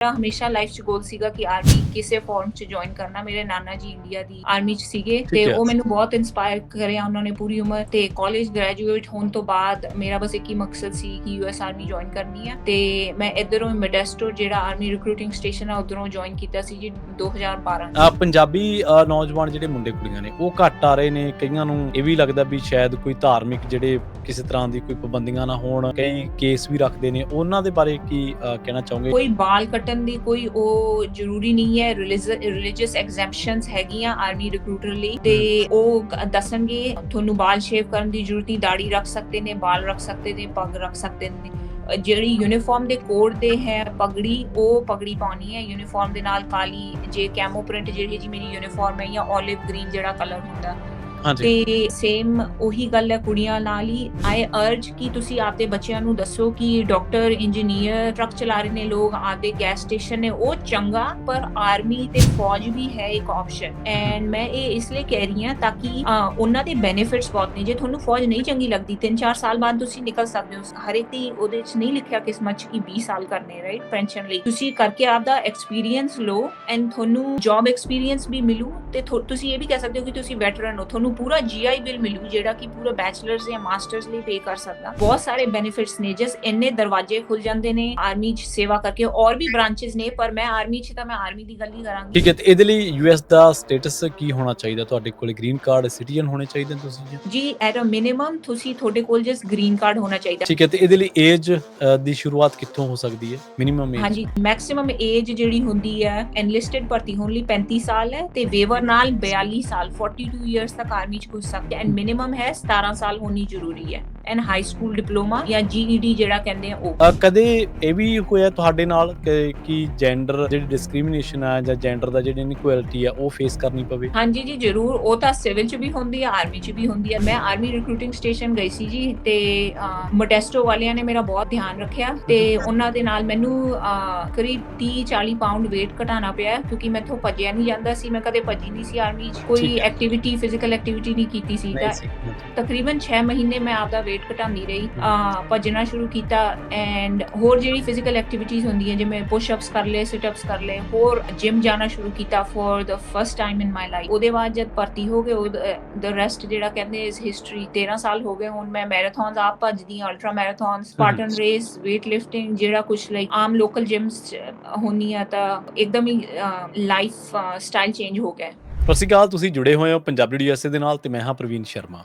ਮੇਰਾ ਹਮੇਸ਼ਾ ਲਾਈਫ 'ਚ ਗੋਲ ਸੀਗਾ ਕਿ ਆਰਮੀ ਕਿਸੇ ਫਾਰਮ 'ਚ ਜੁਆਇਨ ਕਰਨਾ। ਮੇਰੇ ਨਾਨਾ ਜੀ ਇੰਡੀਆ ਦੀ ਆਰਮੀ 'ਚ ਸੀਗੇ ਤੇ ਹੈ। ਉਹ ਮੈਨੂੰ ਬਹੁਤ ਇਨਸਪਾਇਰ ਕਰਿਆ ਉਹਨਾਂ ਨੇ ਪੂਰੀ ਉਮਰ ਤੇ ਕਾਲਜ ਗ੍ਰੈਜੂਏਟ ਹੋਣ ਤੋਂ ਬਾਅਦ ਮੇਰਾ ਬਸ ਇੱਕ ਹੀ ਮਕਸਦ ਸੀ ਕਿ ਯੂਐਸ ਆਰਮੀ ਜੁਆਇਨ ਕਰਨੀ ਆ। ਤੇ ਮੈਂ ਇਧਰੋਂ ਮੈਡੈਸਟੋ ਜਿਹੜਾ ਆਰਮੀ ਰਿਕਰੂਟਿੰਗ ਸਟੇਸ਼ਨ ਆ ਉਧਰੋਂ ਜੁਆਇਨ ਕੀਤਾ ਸੀ ਜੀ 2012 ਆ ਪੰਜਾਬੀ ਨੌਜਵਾਨ ਜਿਹੜੇ ਮੁੰਡੇ ਕੁੜੀਆਂ ਨੇ ਉਹ ਘੱਟ ਆ ਰਹੇ ਨੇ। ਕਈਆਂ ਨੂੰ ਇਹ ਵੀ ਲੱਗਦਾ ਵੀ ਸ਼ਾਇਦ ਕੋਈ ਧਾਰਮਿਕ ਜਿਹੜੇ ਕਿਸੇ ਤਰ੍ਹਾਂ ਦੀ ਕੋਈ ਪਾਬੰਦੀਆਂ ਨਾ ਹੋਣ ਕਈ ਕੇਸ ਵੀ ਰੱਖਦੇ ਨੇ। ਉਹਨਾਂ ਦੇ ਬਾਰੇ ਕੀ ਕਹਿਣਾ ਚਾਹੋਗੇ? ਕੋਈ ਬਾਲ ਕੱਟਣ ਦੀ ਕੋਈ ਉਹ ਜ਼ਰੂਰੀ ਨਹੀਂ ਹੈ। ਰਿਲੀਜੀਅਸ ਐਗਜ਼ੈਂਪਸ਼ਨਸ ਹੈਗੀਆਂ ਆਰਮੀ ਰਿਕਰੂਟਰ ਲਈ ਤੇ ਉਹ ਦੱਸਣਗੇ ਤੁਹਾਨੂੰ ਬਾਲ ਸ਼ੇਵ ਕਰਨ ਦੀ ਜ਼ਰੂਰਤ ਨਹੀਂ। ਦਾੜੀ ਰੱਖ ਸਕਦੇ ਨੇ ਬਾਲ ਰੱਖ ਸਕਦੇ ਨੇ ਪੱਗ ਰੱਖ ਸਕਦੇ ਨੇ। ਜਿਹੜੀ ਯੂਨੀਫਾਰਮ ਦੇ ਕੋਡ ਦੇ ਹੈ ਪਗੜੀ ਉਹ ਪਗੜੀ ਪਾਉਣੀ ਹੈ। ਯੂਨੀਫਾਰਮ ਦੇ ਨਾਲ ਕਾਲੀ ਜੇ ਕੈਮੋ ਪ੍ਰਿੰਟ ਜਿਹੜੀ ਜੀ ਮੇਰੀ ਯੂਨੀਫਾਰਮ ਹੈ ਜਾਂ 올ਿਵ ਗ੍ਰੀਨ ਜਿਹੜਾ ਕਲਰ ਹੁੰਦਾ। ਤੇ ਸੇਮ ਉਹੀ ਗੱਲ ਹੈ ਕੁੜੀਆਂ ਨਾਲ ਹੀ। ਆਈ ਅਰਜ ਕਿ ਤੁਸੀਂ ਆਪਦੇ ਬੱਚਿਆਂ ਨੂੰ ਦੱਸੋ ਕਿ ਡਾਕਟਰ ਇੰਜੀਨੀਅਰ ਟਰੱਕ ਚਲਾ ਰਹੇ ਨੇ ਲੋਕ, ਆਪਦੇ ਗੈਸ ਸਟੇਸ਼ਨ ਨੇ। ਉਹ ਚੰਗਾ, ਪਰ ਆਰਮੀ ਤੇ ਫੌਜ ਵੀ ਹੈ ਇੱਕ ਆਪਸ਼ਨ ਐਂਡ ਮੈਂ ਇਹ ਇਸ ਲਈ ਕਹਿ ਰਹੀ ਹਾਂ ਤਾਂ ਕਿ ਉਹਨਾਂ ਦੇ ਬੈਨੀਫਿਟਸ ਬਹੁਤ ਨੇ। ਜੇ ਤੁਹਾਨੂੰ ਫੌਜ ਨਹੀਂ ਚੰਗੀ ਲੱਗਦੀ 3-4 ਸਾਲ ਬਾਅਦ ਤੁਸੀਂ ਨਿਕਲ ਸਕਦੇ ਹੋ। ਹਰ ਇੱਕ ਦੀ ਉਹਦੇ ਵਿੱਚ ਨਹੀਂ ਲਿਖਿਆ ਕਿਸਮਤ 'ਚ ਕਿ 20 ਸਾਲ ਕਰਨੇ ਰਾਈਟ ਪੈਨਸ਼ਨ ਲਈ। ਤੁਸੀਂ ਕਰਕੇ ਆਪਦਾ ਐਕਸਪੀਰੀਅੰਸ ਲਓ ਐਂਡ ਤੁਹਾਨੂੰ ਜੌਬ ਐਕਸਪੀਰੀਅੰਸ ਵੀ ਮਿਲੂ ਤੇ ਤੁਸੀਂ ਇਹ ਵੀ ਕਹਿ ਸਕਦੇ ਹੋ ਕਿ ਤੁਸੀਂ ਵੈਟਰਨ ਹੋ। ਤੁਹਾਨੂੰ ਪੂਰਾ ਜੀਆਈ ਬਿੱਲ ਮਿਲੂ ਜਿਹੜਾ ਕਿ ਪੂਰਾ ਬੈਚਲਰਸ ਜਾਂ ਮਾਸਟਰਸ ਲਈ ਪੇ ਕਰ ਸਕਦਾ। ਬਹੁਤ ਸਾਰੇ ਬੈਨੀਫਿਟਸ ਨੇ ਜਸ ਇੰਨੇ ਦਰਵਾਜ਼ੇ ਖੁੱਲ ਜਾਂਦੇ ਨੇ ਆਰਮੀ 'ਚ ਸੇਵਾ ਕਰਕੇ ਔਰ ਵੀ ਬ੍ਰਾਂਚਸ ਨੇ ਪਰ ਮੈਂ ਆਰਮੀ 'ਚ ਤਾਂ ਮੈਂ ਆਰਮੀ ਦੀ ਗੱਲ ਹੀ ਕਰਾਂਗੀ। ਠੀਕ ਹੈ ਤੇ ਇਹਦੇ ਲਈ ਯੂਐਸ ਦਾ ਸਟੇਟਸ ਕੀ ਹੋਣਾ ਚਾਹੀਦਾ? ਤੁਹਾਡੇ ਕੋਲ ਗ੍ਰੀਨ ਕਾਰਡ ਸਿਟੀਜ਼ਨ ਹੋਣੇ ਚਾਹੀਦੇ ਨੇ ਤੁਸੀਂ? ਜੀ ਜੀ ਐਟ ਅ ਮਿਨੀਮਮ ਤੁਸੀਂ ਤੁਹਾਡੇ ਕੋਲ ਜਸ ਗ੍ਰੀਨ ਕਾਰਡ ਹੋਣਾ ਚਾਹੀਦਾ। ਠੀਕ ਹੈ ਤੇ ਇਹਦੇ ਲਈ ਏਜ ਦੀ ਸ਼ੁਰੂਆਤ ਕਿੱਥੋਂ ਹੋ ਸਕਦੀ ਹੈ? ਮਿਨੀਮਮ ਏਜ ਹਾਂਜੀ ਮੈਕਸਿਮਮ ਏਜ ਜਿਹੜੀ ਹੁੰਦੀ ਹੈ ਐਨਲਿਸਟਡ ਭਰਤੀ ਹੋਣ ਲਈ 35 ਸਾਲ ਹੈ ਤੇ ਵੇਵਰ ਨਾਲ 42 ਸਾਲ 42 ਇਅਰਸ ਤੱਕ ਆਰਮੀ ਚ ਘੁਸ ਸਕਦੇ ਐਂਡ ਮਿਨੀਮਮ ਹੈ 17 ਸਾਲ ਹੋਣੀ ਜ਼ਰੂਰੀ ਹੈ। ਐਂਡ ਹਾਈ ਸਕੂਲ ਡਿਪਲੋਮਾ ਜਾਂ ਜੀਈਡੀ ਜਿਹੜਾ ਕਹਿੰਦੇ ਆ ਉਹ। ਅ, ਕਦੇ ਇਹ ਵੀ ਹੋਇਆ ਤੁਹਾਡੇ ਨਾਲ ਕਿ- ਕਿ ਜੈਂਡਰ ਜਿਹੜੀ ਡਿਸਕ੍ਰਿਮੀਨੇਸ਼ਨ ਆ ਜਾਂ ਜੈਂਡਰ ਦਾ ਜਿਹੜੀ ਇਨਕੁਐਲਿਟੀ ਆ ਉਹ ਫੇਸ ਕਰਨੀ ਪਵੇ? ਹਾਂਜੀ ਜੀ ਜ਼ਰੂਰ। ਉਹ ਤਾਂ ਸਿਵਲ ਚ ਵੀ ਹੁੰਦੀ ਹੈ ਆਰਮੀ ਚ ਵੀ ਹੁੰਦੀ ਹੈ ਮੈਂ ਆਰਮੀ ਰਿਕਰੂਟਿੰਗ ਸਟੇਸ਼ਨ ਗਈ ਸੀ ਜੀ ਤੇ ਮੋਡੈਸਟੋ ਵਾਲਿਆਂ ਨੇ ਮੇਰਾ ਬਹੁਤ ਧਿਆਨ ਰੱਖਿਆ ਤੇ ਉਹਨਾਂ ਦੇ ਨਾਲ ਮੈਨੂੰ ਕਰੀਬ 30 40 ਪਾਉਂਡ weight ਘਟਾਉਣਾ ਪਿਆ ਕਿਉਂਕਿ ਮੈਥੋਂ ਭੱਜਿਆ ਨਹੀਂ ਜਾਂਦਾ ਸੀ। ਮੈਂ ਕਦੇ ਭੱਜੀ ਨਹੀਂ ਸੀ ਆਰਮੀ ਚ। ਕੋਈ ਠੀਕ। ਐਕਟੀਵਿਟੀ ਫਿਜ਼ੀਕਲ ਐਕਟੀਵਿਟੀ ਨਹੀਂ ਕੀਤੀ ਸੀ। ਤਾਂ ਤਕਰੀਬਨ 6 ਮਹੀਨੇ ਮੈਂ ਆਪਦਾ weight ਘਟਾਉਂਦੀ ਰਹੀ। ਅਹ ਭੱਜਣਾ ਸ਼ੁਰੂ ਕੀਤਾ ਐਂਡ ਹੋਰ ਜਿਹੜੀ ਫਿਜ਼ੀਕਲ ਐਕਟੀਵਿਟੀਜ਼ ਹੁੰਦੀਆਂ ਜਿਵੇਂ ਪੁਸ਼ ਅਪਸ ਕਰ ਲਏ ਸਿਟ ਅਪਸ ਕਰ ਲਏ ਹੋਰ ਜਿਮ ਜਾਣਾ ਸ਼ੁਰੂ ਕੀਤਾ for the first time in my life ਉਹਦੇ ਬਾਅਦ ਜਦ ਭਰਤੀ ਹੋ ਗਏ ਦ ਰੈਸਟ ਜਿਹੜਾ ਕਹਿੰਦੇ ਇਸ ਹਿਸਟਰੀ 13 ਸਾਲ ਹੋ ਗਏ ਹੁਣ ਮੈਂ ਮੈਰਾਥਨਸ ਆਪ ਭੱਜਦੀ ਹਾਂ ultra marathon Spartan race weight lifting ਜਿਹੜਾ ਕੁਝ ਲਾਈਕ ਆਮ ਲੋਕਲ ਜਿਮਸ ਹੋਣੀ ਆ ਤਾਂ ਇੱਕਦਮ ਹੀ ਲਾਈਫ ਸਟਾਈਲ ਚੇਂਜ ਹੋ ਗਿਆ। ਸਤਿ ਸ਼੍ਰੀ ਅਕਾਲ ਤੁਸੀਂ ਜੁੜੇ ਹੋਏ ਹੋ ਪੰਜਾਬੀ ਡੀਐਸਏ ਦੇ ਨਾਲ ਤੇ ਮੈਂ ਹਾਂ ਪ੍ਰਵੀਨ ਸ਼ਰਮਾ।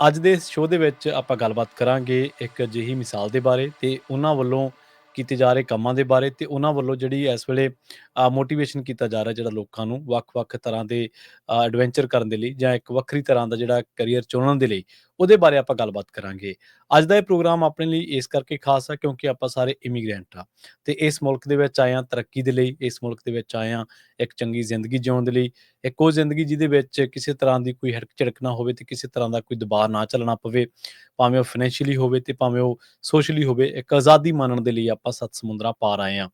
ਅੱਜ ਦੇ ਇਸ ਸ਼ੋਅ ਦੇ ਵਿੱਚ ਆਪਾਂ ਗੱਲਬਾਤ ਕਰਾਂਗੇ ਇੱਕ ਅਜਿਹੀ ਮਿਸਾਲ ਦੇ ਬਾਰੇ ਤੇ ਉਹਨਾਂ ਵੱਲੋਂ ਕੀਤੇ ਜਾ ਰਹੇ ਕੰਮਾਂ ਦੇ ਬਾਰੇ ਤੇ ਉਹਨਾਂ ਵੱਲੋਂ ਜਿਹੜੀ ਇਸ ਵੇਲੇ ਮੋਟੀਵੇਸ਼ਨ ਕੀਤਾ ਜਾ ਰਿਹਾ ਜਿਹੜਾ ਲੋਕਾਂ ਨੂੰ ਵੱਖ-ਵੱਖ ਤਰ੍ਹਾਂ ਦੇ ਐਡਵੈਂਚਰ ਕਰਨ ਦੇ ਲਈ ਜਾਂ ਇੱਕ ਵੱਖਰੀ ਤਰ੍ਹਾਂ ਦਾ ਜਿਹੜਾ ਕੈਰੀਅਰ ਚੁਣਨ ਦੇ ਲਈ ਉਹਦੇ ਬਾਰੇ ਆਪਾਂ ਗੱਲਬਾਤ ਕਰਾਂਗੇ। ਅੱਜ ਦਾ ਇਹ ਪ੍ਰੋਗਰਾਮ ਆਪਣੇ ਲਈ ਇਸ ਕਰਕੇ ਖਾਸ ਆ ਕਿਉਂਕਿ ਆਪਾਂ ਸਾਰੇ ਇਮੀਗ੍ਰੈਂਟ ਆ। ਤੇ ਇਸ ਮੁਲਕ ਦੇ ਵਿੱਚ ਆਏ ਆ ਤਰੱਕੀ ਦੇ ਲਈ, ਇਸ ਮੁਲਕ ਦੇ ਵਿੱਚ ਆਏ ਆ ਇੱਕ ਚੰਗੀ ਜ਼ਿੰਦਗੀ ਜਿਉਣ ਦੇ ਲਈ, ਇੱਕ ਉਹ ਜ਼ਿੰਦਗੀ ਜਿਹਦੇ ਵਿੱਚ ਕਿਸੇ ਤਰ੍ਹਾਂ ਦੀ ਕੋਈ ਹੜਕ ਝੜਕ ਨਾ ਹੋਵੇ ਤੇ ਕਿਸੇ ਤਰ੍ਹਾਂ ਦਾ ਕੋਈ ਦਬਾਅ ਨਾ ਚੱਲਣਾ ਪਵੇ। ਭਾਵੇਂ ਉਹ ਫਾਈਨੈਂਸ਼ੀਅਲੀ ਹੋਵੇ ਤੇ ਭਾਵੇਂ ਉਹ ਸੋਸ਼ਲੀ ਹੋਵੇ, ਇੱਕ ਆਜ਼ਾਦੀ ਮੰਨਣ ਦੇ ਲਈ ਆਪਾਂ ਸੱਤ ਸਮੁੰਦਰਾਂ ਪਾਰ ਆਏ ਆ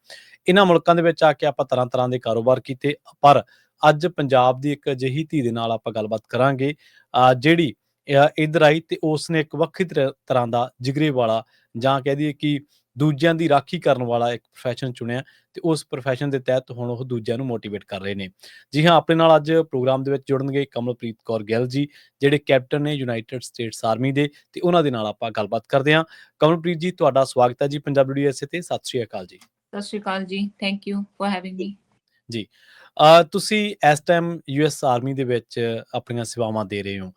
ਇਹਨਾਂ ਮੁਲਕਾਂ ਦੇ ਵਿੱਚ ਆ ਕੇ ਆਪਾਂ ਤਰ੍ਹਾਂ ਤਰ੍ਹਾਂ ਦੇ ਕਾਰੋਬਾਰ ਕੀਤੇ, ਪਰ ਅੱਜ ਪੰਜਾਬ ਦੀ ਇੱਕ ਅਜਿਹੀ ਧੀ ਦੇ ਨਾਲ ਆਪਾਂ ਗੱਲਬਾਤ ਕਰਾਂਗੇ ਜਿਹੜੀ ਇੱਧਰ ਆਈ ਤੇ ਉਸ ਨੇ ਇੱਕ ਵੱਖਰੀ ਤਰ੍ਹਾਂ- ਦਾ ਜਿਗਰੇ ਵਾਲਾ ਜਾਂ ਕਹਿ ਦਈਏ ਕਿ ਦੂਜਿਆਂ ਦੀ ਰਾਖੀ ਕਰਨ ਵਾਲਾ ਇੱਕ profession ਚੁਣਿਆ ਤੇ ਉਸ profession ਦੇ ਤਹਿਤ ਹੁਣ ਉਹ ਦੂਜਿਆਂ ਨੂੰ ਮੋਟੀਵੇਟ ਕਰ ਰਹੇ ਨੇ। ਜੀ ਹਾਂ ਆਪਣੇ ਨਾਲ ਅੱਜ ਪ੍ਰੋਗਰਾਮ ਦੇ ਵਿੱਚ ਜੁੜਨਗੇ ਕਮਲਪ੍ਰੀਤ ਕੌਰ ਗਿੱਲ ਜੀ ਜਿਹੜੇ ਕੈਪਟਨ ਨੇ ਯੂਨਾਈਟਿਡ ਸਟੇਟਸ ਆਰਮੀ ਦੇ ਤੇ ਉਹਨਾਂ ਦੇ ਨਾਲ ਆਪਾਂ ਗੱਲਬਾਤ ਕਰਦੇ ਹਾਂ। ਕਮਲਪ੍ਰੀਤ ਜੀ ਤੁਹਾਡਾ ਸਵਾਗਤ ਹੈ ਜੀ ਪੰਜਾਬ ਡੀਐਸਏ ਤੇ। ਸਤਿ ਸ਼੍ਰੀ ਅਕਾਲ ਜੀ। ਸਤਿ ਸ਼੍ਰੀ ਅਕਾਲ ਜੀ। Thank you for having me uh ਤੁਸੀਂ ਇਸ ਟਾਈਮ ਯੂਐਸ ਆਰਮੀ ਦੇ ਵਿੱਚ ਆਪਣੀਆਂ ਸੇਵਾਵਾਂ ਦੇ ਰਹੇ ਹੋ।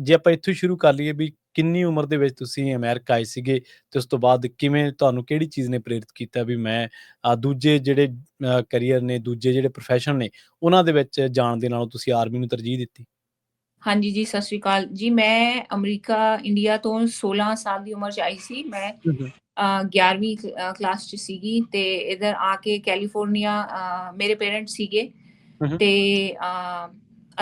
ਜੇ ਆਪਾਂ ਇੱਥੋਂ ਸ਼ੁਰੂ ਕਰ ਲਈਏ ਵੀ ਕਿੰਨੀ ਉਮਰ ਦੇ ਵਿੱਚ ਤੁਸੀਂ ਅਮਰੀਕਾ ਆਏ ਸੀਗੇ ਤੇ ਉਸ ਤੋਂ ਬਾਅਦ ਕਿਵੇਂ ਤੁਹਾਨੂੰ ਕਿਹੜੀ ਚੀਜ਼ ਨੇ ਪ੍ਰੇਰਿਤ ਕੀਤਾ ਵੀ ਮੈਂ ਦੂਜੇ ਜਿਹੜੇ ਕੈਰੀਅਰ ਨੇ ਦੂਜੇ ਜਿਹੜੇ profession ਨੇ ਉਹਨਾਂ ਦੇ ਵਿੱਚ ਜਾਣ ਦੇ ਨਾਲੋਂ ਤੁਸੀਂ ਆਰਮੀ ਨੂੰ ਤਰਜੀਹ ਦਿੱਤੀ? ਹਾਂਜੀ ਜੀ ਸਤਿ ਸ਼੍ਰੀ ਅਕਾਲ। ਜੀ ਮੈਂ ਅਮਰੀਕਾ ਇੰਡੀਆ ਤੋਂ 16 ਸਾਲ ਦੀ ਉਮਰ 'ਚ ਆਈ ਸੀ। ਮੈਂ ਅ, 11ਵੀਂ ਕਲ- ਅ, ਕਲਾਸ 'ਚ ਸੀਗੀ ਤੇ ਇਧਰ ਆ ਕੇ ਕੈਲੀਫੋਰਨੀਆ ਮੇਰੇ ਪੇਰੈਂਟਸ ਸੀਗੇ। ਤੇ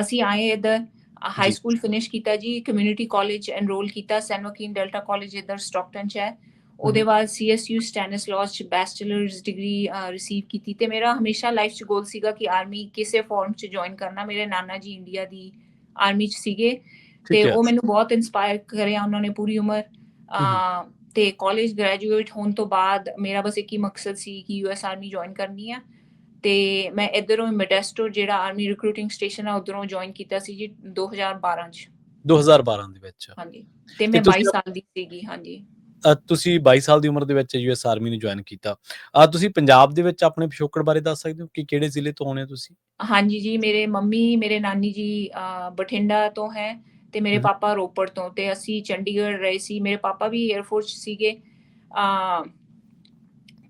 ਅਸੀਂ ਆਏ ਇਧਰ। ਹਾਈ। ਸਕੂਲ ਫਿਨਿਸ਼ ਕੀਤਾ ਜੀ ਕਮਿਊਨਿਟੀ ਕਾਲਜ ਐਨਰੋਲ ਕੀਤਾ ਸੈਨ ਵਕੀਨ ਡੈਲਟਾ ਕਾਲਜ ਇਧਰ ਸਟਾਕਟਨ 'ਚ ਹੈ। ਉਹਦੇ। ਬਾਅਦ ਸੀਐਸਯੂ ਸਟੈਨਿਸਲਾਸ 'ਚ ਬੈਚਲਰਸ ਡਿਗਰੀ ਰਿਸੀਵ ਕੀਤੀ ਤੇ ਮੇਰਾ ਹਮੇਸ਼ਾ ਲਾਈਫ 'ਚ ਗੋਲ ਸੀਗਾ ਕਿ ਆਰਮੀ ਕਿਸੇ ਫਾਰਮ 'ਚ ਜੁਆਇਨ ਕਰਨਾ। ਮੇਰੇ ਨਾਨਾ ਜੀ ਇੰਡੀਆ ਦੀ ਆਰਮੀ 'ਚ ਸੀਗੇ ਤੇ ਉਹ ਮੈਨੂੰ ਬਹੁਤ ਇਨਸਪਾਇਰ ਕਰਿਆ ਉਹਨਾਂ ਨੇ ਪੂਰੀ ਉਮਰ। ਤੇ ਕਾਲਜ ਗ੍ਰੈਜੂਏਟ ਹੋਣ ਤੋਂ ਬਾਅਦ ਮੇਰਾ ਬਸ ਇੱਕ ਹੀ ਮਕਸਦ ਸੀ ਕਿ ਯੂਐਸ ਆਰਮੀ ਜੁਆਇਨ ਕਰਨੀ ਆ। ਤੇ ਮੈਂ ਇਧਰੋਂ ਮੋਡੈਸਟੋ ਜਿਹੜਾ ਆਰਮੀ ਰਿਕਰੂਟਿੰਗ ਸਟੇਸ਼ਨ ਆ ਉਧਰੋਂ ਜੁਆਇਨ ਕੀਤਾ ਸੀ ਜੀ 2012 ਚ। 2012 ਦੇ ਵਿੱਚ। ਹਾਂਜੀ ਤੇ ਮੈਂ ਤੁਸੀਂ 22 ਸਾਲ ਦੀ ਸੀਗੀ ਹਾਂਜੀ। ਤੁਸੀਂ 22 ਸਾਲ ਦੀ ਉਮਰ ਦੇ ਵਿੱਚ ਯੂਐਸ ਆਰਮੀ ਨੂੰ ਜੁਆਇਨ ਕੀਤਾ। ਅ, ਤੁਸੀਂ ਪੰਜਾਬ ਦੇ ਵਿੱਚ ਆਪਣੇ ਪਿਛੋਕੜ ਬਾਰੇ ਦੱਸ ਸਕਦੇ ਹੋ? ਕਿ ਕਿਹੜੇ ਜ਼ਿਲ੍ਹੇ ਤੋਂ ਆਉਣੇ ਹੋ ਤੁਸੀਂ? ਹਾਂਜੀ ਜੀ ਮੇਰੇ ਮੰਮੀ ਮੇਰੇ ਨਾਨੀ ਜੀ ਬਠਿੰਡਾ ਤੋਂ ਹੈ ਤੇ ਮੇਰੇ। ਪਾਪਾ ਰੋਪੜ ਤੋਂ ਤੇ ਅਸੀਂ ਚੰਡੀਗੜ੍ਹ ਰਹੇ ਸੀ। ਮੇਰੇ ਪਾਪਾ ਵੀ 에ਅਰਫੋਰਸ ਸੀਗੇ। ਅਹ,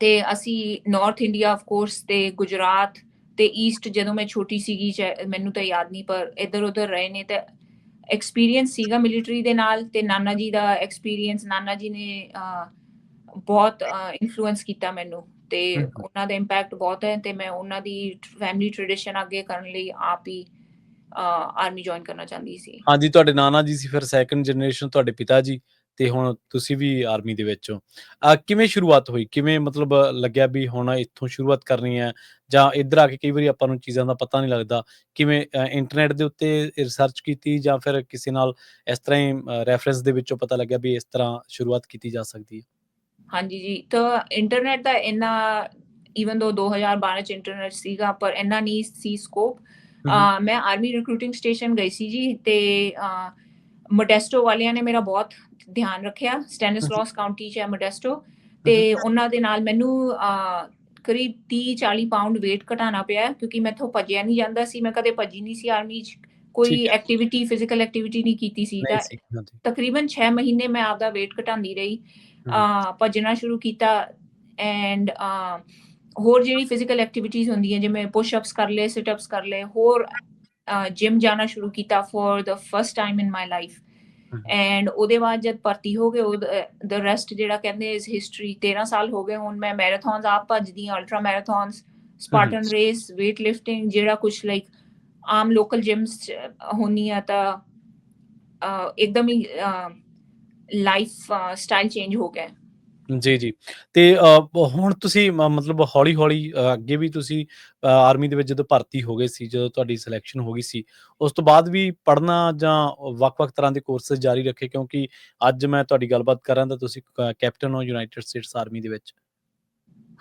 ਤੇ ਅਸੀਂ ਨਾਰਥ ਇੰਡੀਆ ਆਫ ਕੋਰਸ ਤੇ ਗੁਜਰਾਤ ਤੇ ਈਸਟ ਜਦੋਂ ਮੈਂ ਛੋਟੀ ਸੀਗੀ ਮੈਨੂੰ ਤਾਂ ਯਾਦ ਨਹੀਂ ਪਰ ਇੱਧਰ ਉੱਧਰ ਰਹੇ ਨੇ ਤੇ ਐਕਸਪੀਰੀਅੰਸ ਸੀਗਾ ਮਿਲਟਰੀ ਦੇ ਨਾਲ ਤੇ ਨਾਨਾ ਜੀ ਦਾ ਐਕਸਪੀਰੀਅੰਸ ਨਾਨਾ ਜੀ ਨੇ ਬਹੁਤ ਇਨਫਲੂਐਂਸ ਕੀਤਾ ਮੈਨੂੰ ਤੇ। ਉਹਨਾਂ ਦਾ ਇੰਪੈਕਟ ਬਹੁਤ ਹੈ ਤੇ ਮੈਂ ਉਹਨਾਂ ਦੀ ਫੈਮਿਲੀ ਟ੍ਰੈਡੀਸ਼ਨ ਅੱਗੇ ਕਰਨ ਲਈ ਆਪ ਹੀ ਆਰਮੀ ਜੁਆਇਨ ਕਰਨਾ ਚਾਹੁੰਦੀ ਸੀ ਹਾਂਜੀ ਤੁਹਾਡੇ ਨਾਨਾ ਜੀ ਸੀ ਫਿਰ ਸੈਕੰਡ ਜਨਰੇਸ਼ਨ ਤੁਹਾਡੇ ਪਿਤਾ ਜੀ ਤੇ ਹੁਣ ਤੁਸੀਂ ਵੀ ਆਰਮੀ ਦੇ ਵਿੱਚ ਹੋ। ਅ, ਕਿਵੇਂ ਸ਼ੁਰੂਆਤ ਹੋਈ? ਕਿਵੇਂ ਮਤਲਬ ਲੱਗਿਆ ਵੀ ਹੁਣ ਇੱਥੋਂ ਸ਼ੁਰੂਆਤ ਕਰਨੀ ਹੈ? ਜਾਂ ਇੱਧਰ ਆ ਕੇ ਕਈ ਵਾਰੀ ਆਪਾਂ ਨੂੰ ਚੀਜ਼ਾਂ ਦਾ ਪਤਾ ਨਹੀਂ ਲੱਗਦਾ। ਕਿਵੇਂ ਇੰਟਰਨੈਟ ਦੇ ਉੱਤੇ ਰਿਸਰਚ ਕੀਤੀ ਜਾਂ ਫਿਰ ਕਿਸੇ ਨਾਲ ਇਸ ਤਰ੍ਹਾਂ ਹੀ ਰੈਫਰੈਂਸ ਦੇ ਵਿੱਚੋਂ ਪਤਾ ਲੱਗਿਆ ਵੀ ਇਸ ਤਰ੍ਹਾਂ ਸ਼ੁਰੂਆਤ ਕੀਤੀ ਜਾ ਸਕਦੀ ਹੈ? ਹਾਂਜੀ ਜੀ ਤਾਂ ਇੰਟਰਨੈਟ ਦਾ ਇੰਨਾ ਇਵਨ ਦੋ 2012 ਚ ਇੰਟਰਨੈਟ ਸੀਗਾ ਪਰ ਇੰਨਾ ਨਹੀਂ ਸੀ ਸਕੋਪ। ਮੈਂ ਆਰਮੀ ਰਿਕਰੂਟਿੰਗ ਸਟੇਸ਼ਨ ਗਈ ਸੀ ਜੀ ਤੇ ਮੋਡੈਸਟੋ ਵਾਲਿਆਂ ਨੇ ਮੇਰਾ ਬਹੁਤ ਧਿਆਨ ਰੱਖਿਆ। ਸਟੈਨਿਸਲਾਸ ਕਾਉਂਟੀ ਚ ਹੈ ਮੋਡੈਸਟੋ ਤੇ ਉਹਨਾਂ ਦੇ ਨਾਲ ਮੈਨੂੰ ਕਰੀਬ 30 40 ਪਾਉਂਡ weight ਘਟਾਉਣਾ ਪਿਆ ਕਿਉਂਕਿ ਮੈਥੋਂ ਭੱਜਿਆ ਨਹੀਂ ਜਾਂਦਾ ਸੀ। ਮੈਂ ਕਦੇ ਭੱਜੀ ਨਹੀਂ ਸੀ ਆਰਮੀ ਚ। ਕੋਈ। ਐਕਟੀਵਿਟੀ ਫਿਜ਼ੀਕਲ ਐਕਟੀਵਿਟੀ ਨਹੀਂ ਕੀਤੀ ਸੀ। ਤਾਂ ਤਕਰੀਬਨ 6 ਮਹੀਨੇ ਮੈਂ ਆਪਦਾ weight ਘਟਾਉਂਦੀ ਰਹੀ। ਭੱਜਣਾ ਸ਼ੁਰੂ ਕੀਤਾ ਐਂਡ ਹੋਰ ਜਿਹੜੀ ਫਿਜ਼ੀਕਲ ਐਕਟੀਵਿਟੀਜ਼ ਹੁੰਦੀਆਂ ਜਿਵੇਂ ਪੁਸ਼ ਅਪਸ ਕਰ ਲਏ ਸਿਟ ਅਪਸ ਕਰ ਲਏ ਹੋਰ ਜਿਮ ਜਾਣਾ ਸ਼ੁਰੂ ਕੀਤਾ for the first time in my life. And ਉਹਦੇ ਬਾਅਦ ਜਦ ਭਰਤੀ ਹੋ ਗਏ ਦ ਰੈਸਟ ਜਿਹੜਾ ਕਹਿੰਦੇ ਇਸ ਹਿਸਟਰੀ 13 ਸਾਲ ਹੋ ਗਏ ਹੁਣ ਮੈਂ ਮੈਰਾਥਨਸ ਆਪ ਭੱਜਦੀ ਹਾਂ ultra marathons Spartan race weight lifting ਜਿਹੜਾ ਕੁਝ ਲਾਈਕ ਆਮ ਲੋਕਲ ਜਿਮਸ ਹੋਣੀ ਆ ਤਾਂ ਇੱਕਦਮ ਹੀ ਲਾਈਫ ਸਟਾਈਲ ਚੇਂਜ ਹੋ ਗਿਆ। ਜੀ ਜੀ। ਤੇ ਅ, ਹੁਣ ਤੁਸੀਂ ਮ- ਮਤਲਬ ਹੌਲੀ ਹੌਲੀ ਅੱਗੇ ਵੀ ਤੁਸੀਂ ਆਰਮੀ ਦੇ ਵਿੱਚ ਜਦੋਂ ਭਰਤੀ ਹੋ ਗਏ ਸੀ ਜਦੋਂ ਤੁਹਾਡੀ ਸਿਲੈਕਸ਼ਨ ਹੋ ਗਈ ਸੀ ਉਸ ਤੋਂ ਬਾਅਦ ਵੀ ਪੜ੍ਹਨਾ ਜਾਂ ਵੱਖ-ਵੱਖ ਤਰ੍ਹਾਂ ਦੇ ਕੋਰਸਸ ਜਾਰੀ ਰੱਖੇ? ਕਿਉਂਕਿ ਅੱਜ ਮੈਂ ਤੁਹਾਡੀ ਗੱਲਬਾਤ ਕਰਾਂ ਤਾਂ ਤੁਸੀਂ ਕੈਪਟਨ ਹੋ ਯੂਨਾਈਟਿਡ ਸਟੇਟਸ ਆਰਮੀ ਦੇ ਵਿੱਚ।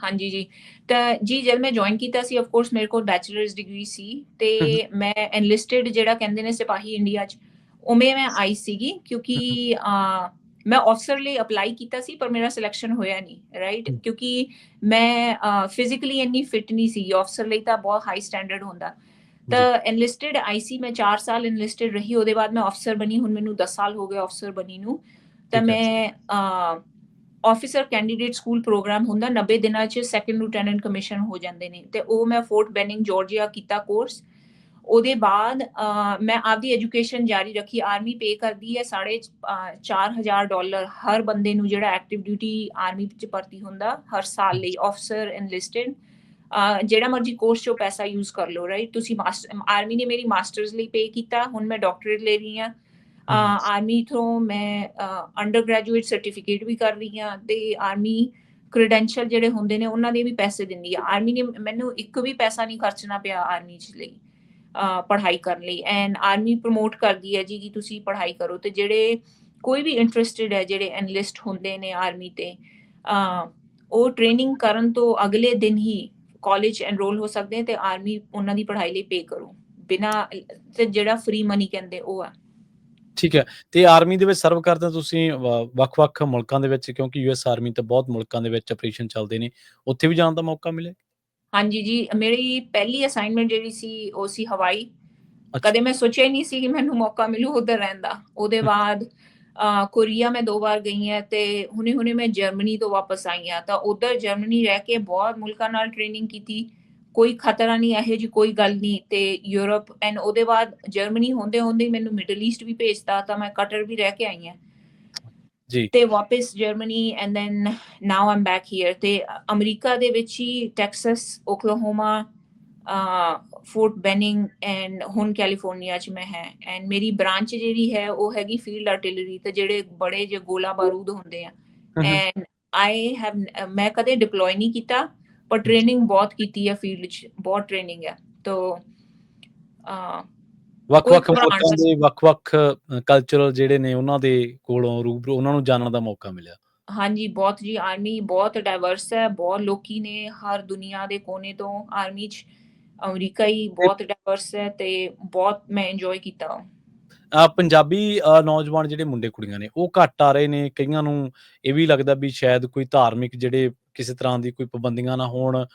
ਹਾਂਜੀ ਜੀ। ਤਾਂ ਜੀ ਜਦ ਮੈਂ ਜੁਆਇਨ ਕੀਤਾ ਸੀ ਆਫ ਕੋਰਸ ਮੇਰੇ ਕੋਲ ਬੈਚਲਰਸ ਡਿਗਰੀ ਸੀ ਤੇ ਮੈਂ ਐਨਲਿਸਟਡ ਜਿਹੜਾ ਕਹਿੰਦੇ ਨੇ ਸਿਪਾਹੀ ਇੰਡੀਆ ਚ ਉਵੇਂ ਮੈਂ ਆਈ ਸੀਗੀ ਕਿਉਂਕਿ ਅਹ, ਮੈਂ ਅਫਸਰ ਲਈ ਅਪਲਾਈ ਕੀਤਾ ਸੀ ਪਰ ਮੇਰਾ ਸਿਲੈਕਸ਼ਨ ਹੋਇਆ ਨਹੀਂ ਰਾਈਟ। ਕਿਉਂਕਿ ਮੈਂ ਫਿਜ਼ੀਕਲੀ ਇੰਨੀ ਫਿਟ ਨਹੀਂ ਸੀ ਅਫਸਰ ਲਈ ਤਾਂ ਬਹੁਤ ਹਾਈ ਸਟੈਂਡਰਡ ਹੁੰਦਾ ਤਾਂ ਐਨਲਿਸਟਡ ਆਈਸੀ ਮੈਂ 4 ਸਾਲ ਐਨਲਿਸਟਡ ਰਹੀ ਉਹਦੇ ਬਾਅਦ ਮੈਂ ਅਫਸਰ ਬਣੀ ਹੁਣ ਮੈਨੂੰ 10 ਸਾਲ ਹੋ ਗਏ ਅਫਸਰ ਬਣੀ ਨੂੰ ਤਾਂ। ਮੈਂ ਆਫੀਸਰ ਕੈਂਡੀਡੇਟ ਸਕੂਲ ਪ੍ਰੋਗਰਾਮ ਹੁੰਦਾ 90 ਦਿਨਾਂ ਚ ਸੈਕੰਡ ਲਿeutenant ਕਮਿਸ਼ਨ ਹੋ ਜਾਂਦੇ ਨੇ ਤੇ ਉਹ ਮੈਂ ਫੋਰਟ ਬੈਨਿੰਗ ਜਾਰਜੀਆ ਕੀਤਾ ਕੋਰਸ ਉਹਦੇ ਬਾਅਦ ਮੈਂ ਆਪਦੀ ਐਜੂਕੇਸ਼ਨ ਜਾਰੀ ਰੱਖੀ ਆਰਮੀ ਪੇ ਕਰਦੀ ਹੈ ਸਾਢੇ 4000 ਡਾਲਰ ਹਰ ਬੰਦੇ ਨੂੰ ਜਿਹੜਾ ਐਕਟਿਵ ਡਿਊਟੀ ਆਰਮੀ ਵਿੱਚ ਭਰਤੀ ਹੁੰਦਾ ਹਰ ਸਾਲ ਲਈ ਆਫਸਰ ਐਨਲਿਸਟਡ ਜਿਹੜਾ ਮਰਜ਼ੀ ਕੋਰਸ ਚੋਂ ਪੈਸਾ ਯੂਜ਼ ਕਰ ਲਓ ਰਾਈਟ ਤੁਸੀਂ ਆਰਮੀ ਨੇ ਮੇਰੀ ਮਾਸਟਰਸ ਲਈ ਪੇ ਕੀਤਾ ਹੁਣ ਮੈਂ ਡਾਕਟਰੇਟ ਲੈ ਰਹੀ ਹਾਂ ਆਰਮੀ ਤੋਂ ਮੈਂ ਅੰਡਰ ਗ੍ਰੈਜੂਏਟ ਸਰਟੀਫਿਕੇਟ ਵੀ ਕਰ ਰਹੀ ਹਾਂ ਤੇ ਆਰਮੀ ਕ੍ਰੈਡੈਂਸ਼ੀਅਲ ਜਿਹੜੇ ਹੁੰਦੇ ਨੇ ਉਹਨਾਂ ਦੇ ਵੀ ਪੈਸੇ ਦਿੰਦੀ ਆ ਆਰਮੀ ਨੇ ਮੈਨੂੰ ਇੱਕ ਵੀ ਪੈਸਾ ਨਹੀਂ ਖਰਚਣਾ ਪਿਆ ਆਰਮੀ ਚ ਲਈ। ਪੜ੍ਹਾਈ ਕਰਨ ਲਈ। ਐਂਡ ਆਰਮੀ ਪ੍ਰਮੋਟ ਕਰਦੀ ਹੈ ਜੀ ਕਿ ਤੁਸੀਂ ਪੜ੍ਹਾਈ ਕਰੋ ਤੇ ਜਿਹੜੇ ਕੋਈ ਵੀ ਇੰਟਰਸਟਿਡ ਹੈ, ਜਿਹੜੇ ਐਨਲਿਸਟ ਹੁੰਦੇ ਨੇ ਆਰਮੀ ਤੇ ਉਹ ਟ੍ਰੇਨਿੰਗ ਕਰਨ ਤੋਂ ਅਗਲੇ ਦਿਨ ਹੀ ਕਾਲਜ ਐਨਰੋਲ ਹੋ ਸਕਦੇ ਨੇ ਤੇ ਆਰਮੀ ਉਹਨਾਂ ਦੀ ਪੜ੍ਹਾਈ ਲਈ ਪੇ ਕਰੋ। ਬਿਨਾ, ਤੇ ਜਿਹੜਾ ਫ੍ਰੀ ਮਨੀ ਕਹਿੰਦੇ ਉਹ ਆ। ਠੀਕ ਹੈ। ਤੇ ਆਰਮੀ ਦੇ ਵਿੱਚ ਸਰਵ ਕਰਦੇ ਤੁਸੀਂ ਵੱਖ-ਵੱਖ ਮੁਲਕਾਂ ਦੇ ਵਿੱਚ ਕਿਉਂਕਿ ਯੂਐਸ ਆਰਮੀ ਤਾਂ ਬਹੁਤ ਮੁਲਕਾਂ ਦੇ ਵਿੱਚ ਆਪਰੇਸ਼ਨ ਚੱਲਦੇ ਨੇ। ਉੱਥੇ ਵੀ ਜਾਣ ਦਾ ਮੌਕਾ ਮਿਲੇ ਹਾਂਜੀ ਜੀ ਮੇਰੀ ਪਹਿਲੀ ਅਸਾਈਨਮੈਂਟ ਜਿਹੜੀ ਸੀ ਉਹ ਸੀ ਹਵਾਈ। ਕਦੇ ਮੈਂ ਸੋਚਿਆ ਹੀ ਨਹੀਂ ਸੀ ਕਿ ਮੈਨੂੰ ਮੌਕਾ ਮਿਲੂ ਉਧਰ ਰਹਿਣ ਦਾ। ਉਹਦੇ ਬਾਅਦ ਕੋਰੀਆ ਮੈਂ ਦੋ ਵਾਰ ਗਈ ਹਾਂ ਤੇ ਹੁਣੇ ਹੁਣੇ ਮੈਂ ਜਰਮਨੀ ਤੋਂ ਵਾਪਸ ਆਈ ਹਾਂ। ਤਾਂ ਉਧਰ ਜਰਮਨੀ ਰਹਿ ਕੇ ਬਹੁਤ ਮੁਲਕਾਂ ਨਾਲ ਟ੍ਰੇਨਿੰਗ ਕੀਤੀ। ਕੋਈ ਖਤਰਾ ਨਹੀਂ ਇਹੋ ਜੀ ਕੋਈ ਗੱਲ ਨਹੀਂ। ਤੇ ਯੂਰਪ ਐਂਡ ਉਹਦੇ ਬਾਅਦ ਜਰਮਨੀ ਹੁੰਦੇ ਹੁੰਦੇ ਮੈਨੂੰ ਮਿਡਲ ਈਸਟ ਵੀ ਭੇਜਤਾ ਤਾਂ ਮੈਂ ਕਟਰ ਵੀ ਰਹਿ ਕੇ ਆਈ ਹਾਂ। ਤੇ ਵਾਪਸ Germany and then now am back here ਤੇ ਅਮਰੀਕਾ ਦੇ ਵਿੱਚ ਹੀ Texas Oklahoma Fort Benning and ਹੁਣ ਕੈਲੀਫੋਰਨੀਆ ਚ ਮੈਂ ਹੈ। ਐਂਡ ਮੇਰੀ ਬ੍ਰਾਂਚ ਜਿਹੜੀ ਹੈ ਉਹ ਹੈਗੀ ਫੀਲਡ ਆਰਟਿਲਰੀ ਤੇ ਜਿਹੜੇ ਬੜੇ ਜਿਹੇ ਗੋਲਾ ਬਾਰੂਦ ਹੁੰਦੇ ਆ। ਐਂਡ ਆਈ ਹੈਵ ਮੈਂ ਕਦੇ ਡਿਪਲੋਏ ਨਹੀਂ ਕੀਤਾ ਪਰ ਟ੍ਰੇਨਿੰਗ ਬਹੁਤ ਕੀਤੀ ਹੈ ਫੀਲਡ ਚ ਬਹੁਤ ਟ੍ਰੇਨਿੰਗ ਹੈ ਤੋ ਅਹ, ਵੱਖ-ਵੱਖ ਕੋਈ ਦੇ ਵੱਖ-ਵੱਖ ਕਲਚਰਲ ਜਿਹੜੇ ਨੇ ਉਹਨਾਂ ਦੇ ਕੋਲੋਂ ਰੂਬਰੂ ਉਹਨਾਂ ਨੂੰ ਜਾਣਨ ਦਾ ਮੌਕਾ ਮਿਲਿਆ ਹਾਂਜੀ, ਬਹੁਤ ਜੀ ਆਰਮੀ ਬਹੁਤ ਡਾਇਵਰਸ ਹੈ, ਬਹੁਤ ਲੋਕੀ ਨੇ ਹਰ ਦੁਨੀਆ ਦੇ ਕੋਨੇ ਤੋਂ ਆਰਮੀ 'ਚ ਅਮਰੀਕਾ ਹੀ ਤੇ ਬਹੁਤ ਡਾਇਵਰਸ ਹੈ ਤੇ ਬਹੁਤ ਮੈਂ ਇੰਜੋਏ ਕੀਤਾ। ਅ, ਪੰਜਾਬੀ ਅ, ਨੌਜਵਾਨ ਜਿਹੜੇ ਮੁੰਡੇ ਕੁੜੀਆਂ ਨੇ ਉਹ ਘੱਟ ਆ ਰਹੇ ਨੇ ਕਈਆਂ ਨੂੰ ਇਹ ਵੀ ਲੱਗਦਾ ਵੀ ਸ਼ਾਇਦ ਕੋਈ ਧਾਰਮਿਕ ਜਿਹੜੇ ਕਿਸੇ ਤਰ੍ਹਾਂ ਦੀ ਕੋਈ ਪਾਬੰਦੀਆਂ ਨਾ ਹੋਣ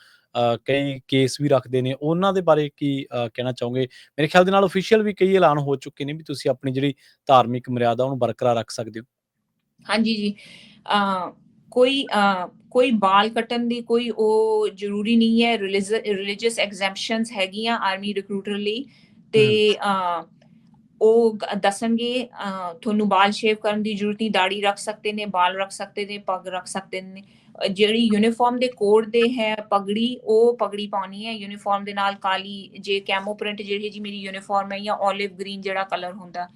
ਕਈ ਕੇਸ ਵੀ ਰੱਖਦੇ ਨੇ। ਉਹਨਾਂ ਦੇ ਬਾਰੇ ਕੀ ਕਹਿਣਾ ਚਾਹੋਗੇ? ਮੇਰੇ ਖਿਆਲ ਦੇ ਨਾਲ ਅਫੀਸ਼ੀਅਲ ਵੀ ਕਈ ਐਲਾਨ ਹੋ ਚੁੱਕੇ ਨੇ ਵੀ ਤੁਸੀਂ ਆਪਣੀ ਜਿਹੜੀ ਧਾਰਮਿਕ ਮਰਿਆਦਾ ਉਹਨੂੰ ਬਰਕਰਾਰ ਰੱਖ ਸਕਦੇ ਹੋ। ਹਾਂਜੀ ਜੀ। ਅ, ਕੋਈ ਕੋਈ ਬਾਲ ਕੱਟਣ ਦੀ ਕੋਈ ਉਹ ਜ਼ਰੂਰੀ ਨਹੀਂ ਹੈ। ਰਿਲੀਜੀਅਸ ਐਗਜ਼ੈਂਪਸ਼ਨਸ ਹੈਗੀਆਂ ਆਰਮੀ ਰਿਕਰੂਟਰ ਲਈ ਤੇ ਉਹ ਦੱਸਣਗੇ ਤੁਹਾਨੂੰ ਬਾਲ ਸ਼ੇਵ ਕਰਨ ਦੀ ਜ਼ਰੂਰਤ ਨਹੀਂ। ਦਾੜੀ ਰੱਖ ਸਕਦੇ ਨੇ ਬਾਲ ਰੱਖ ਸਕਦੇ ਨੇ ਪੱਗ ਰੱਖ ਸਕਦੇ ਨੇ। ਜਿਹੜੀ ਯੂਨੀਫਾਰਮ ਦੇ ਕੋਡ ਦੇ ਹੈ ਪਗੜੀ ਉਹ ਪਗੜੀ ਪਾਉਣੀ ਹੈ। ਯੂਨੀਫਾਰਮ ਦੇ ਨਾਲ ਕਾਲੀ ਜੇ ਕੈਮੋ ਪ੍ਰਿੰਟ ਜਿਹੜੀ ਜੀ ਮੇਰੀ ਯੂਨੀਫਾਰਮ ਹੈ ਜਾਂ 올ਿਵ ਗ੍ਰੀਨ ਜਿਹੜਾ ਕਲਰ ਹੁੰਦਾ।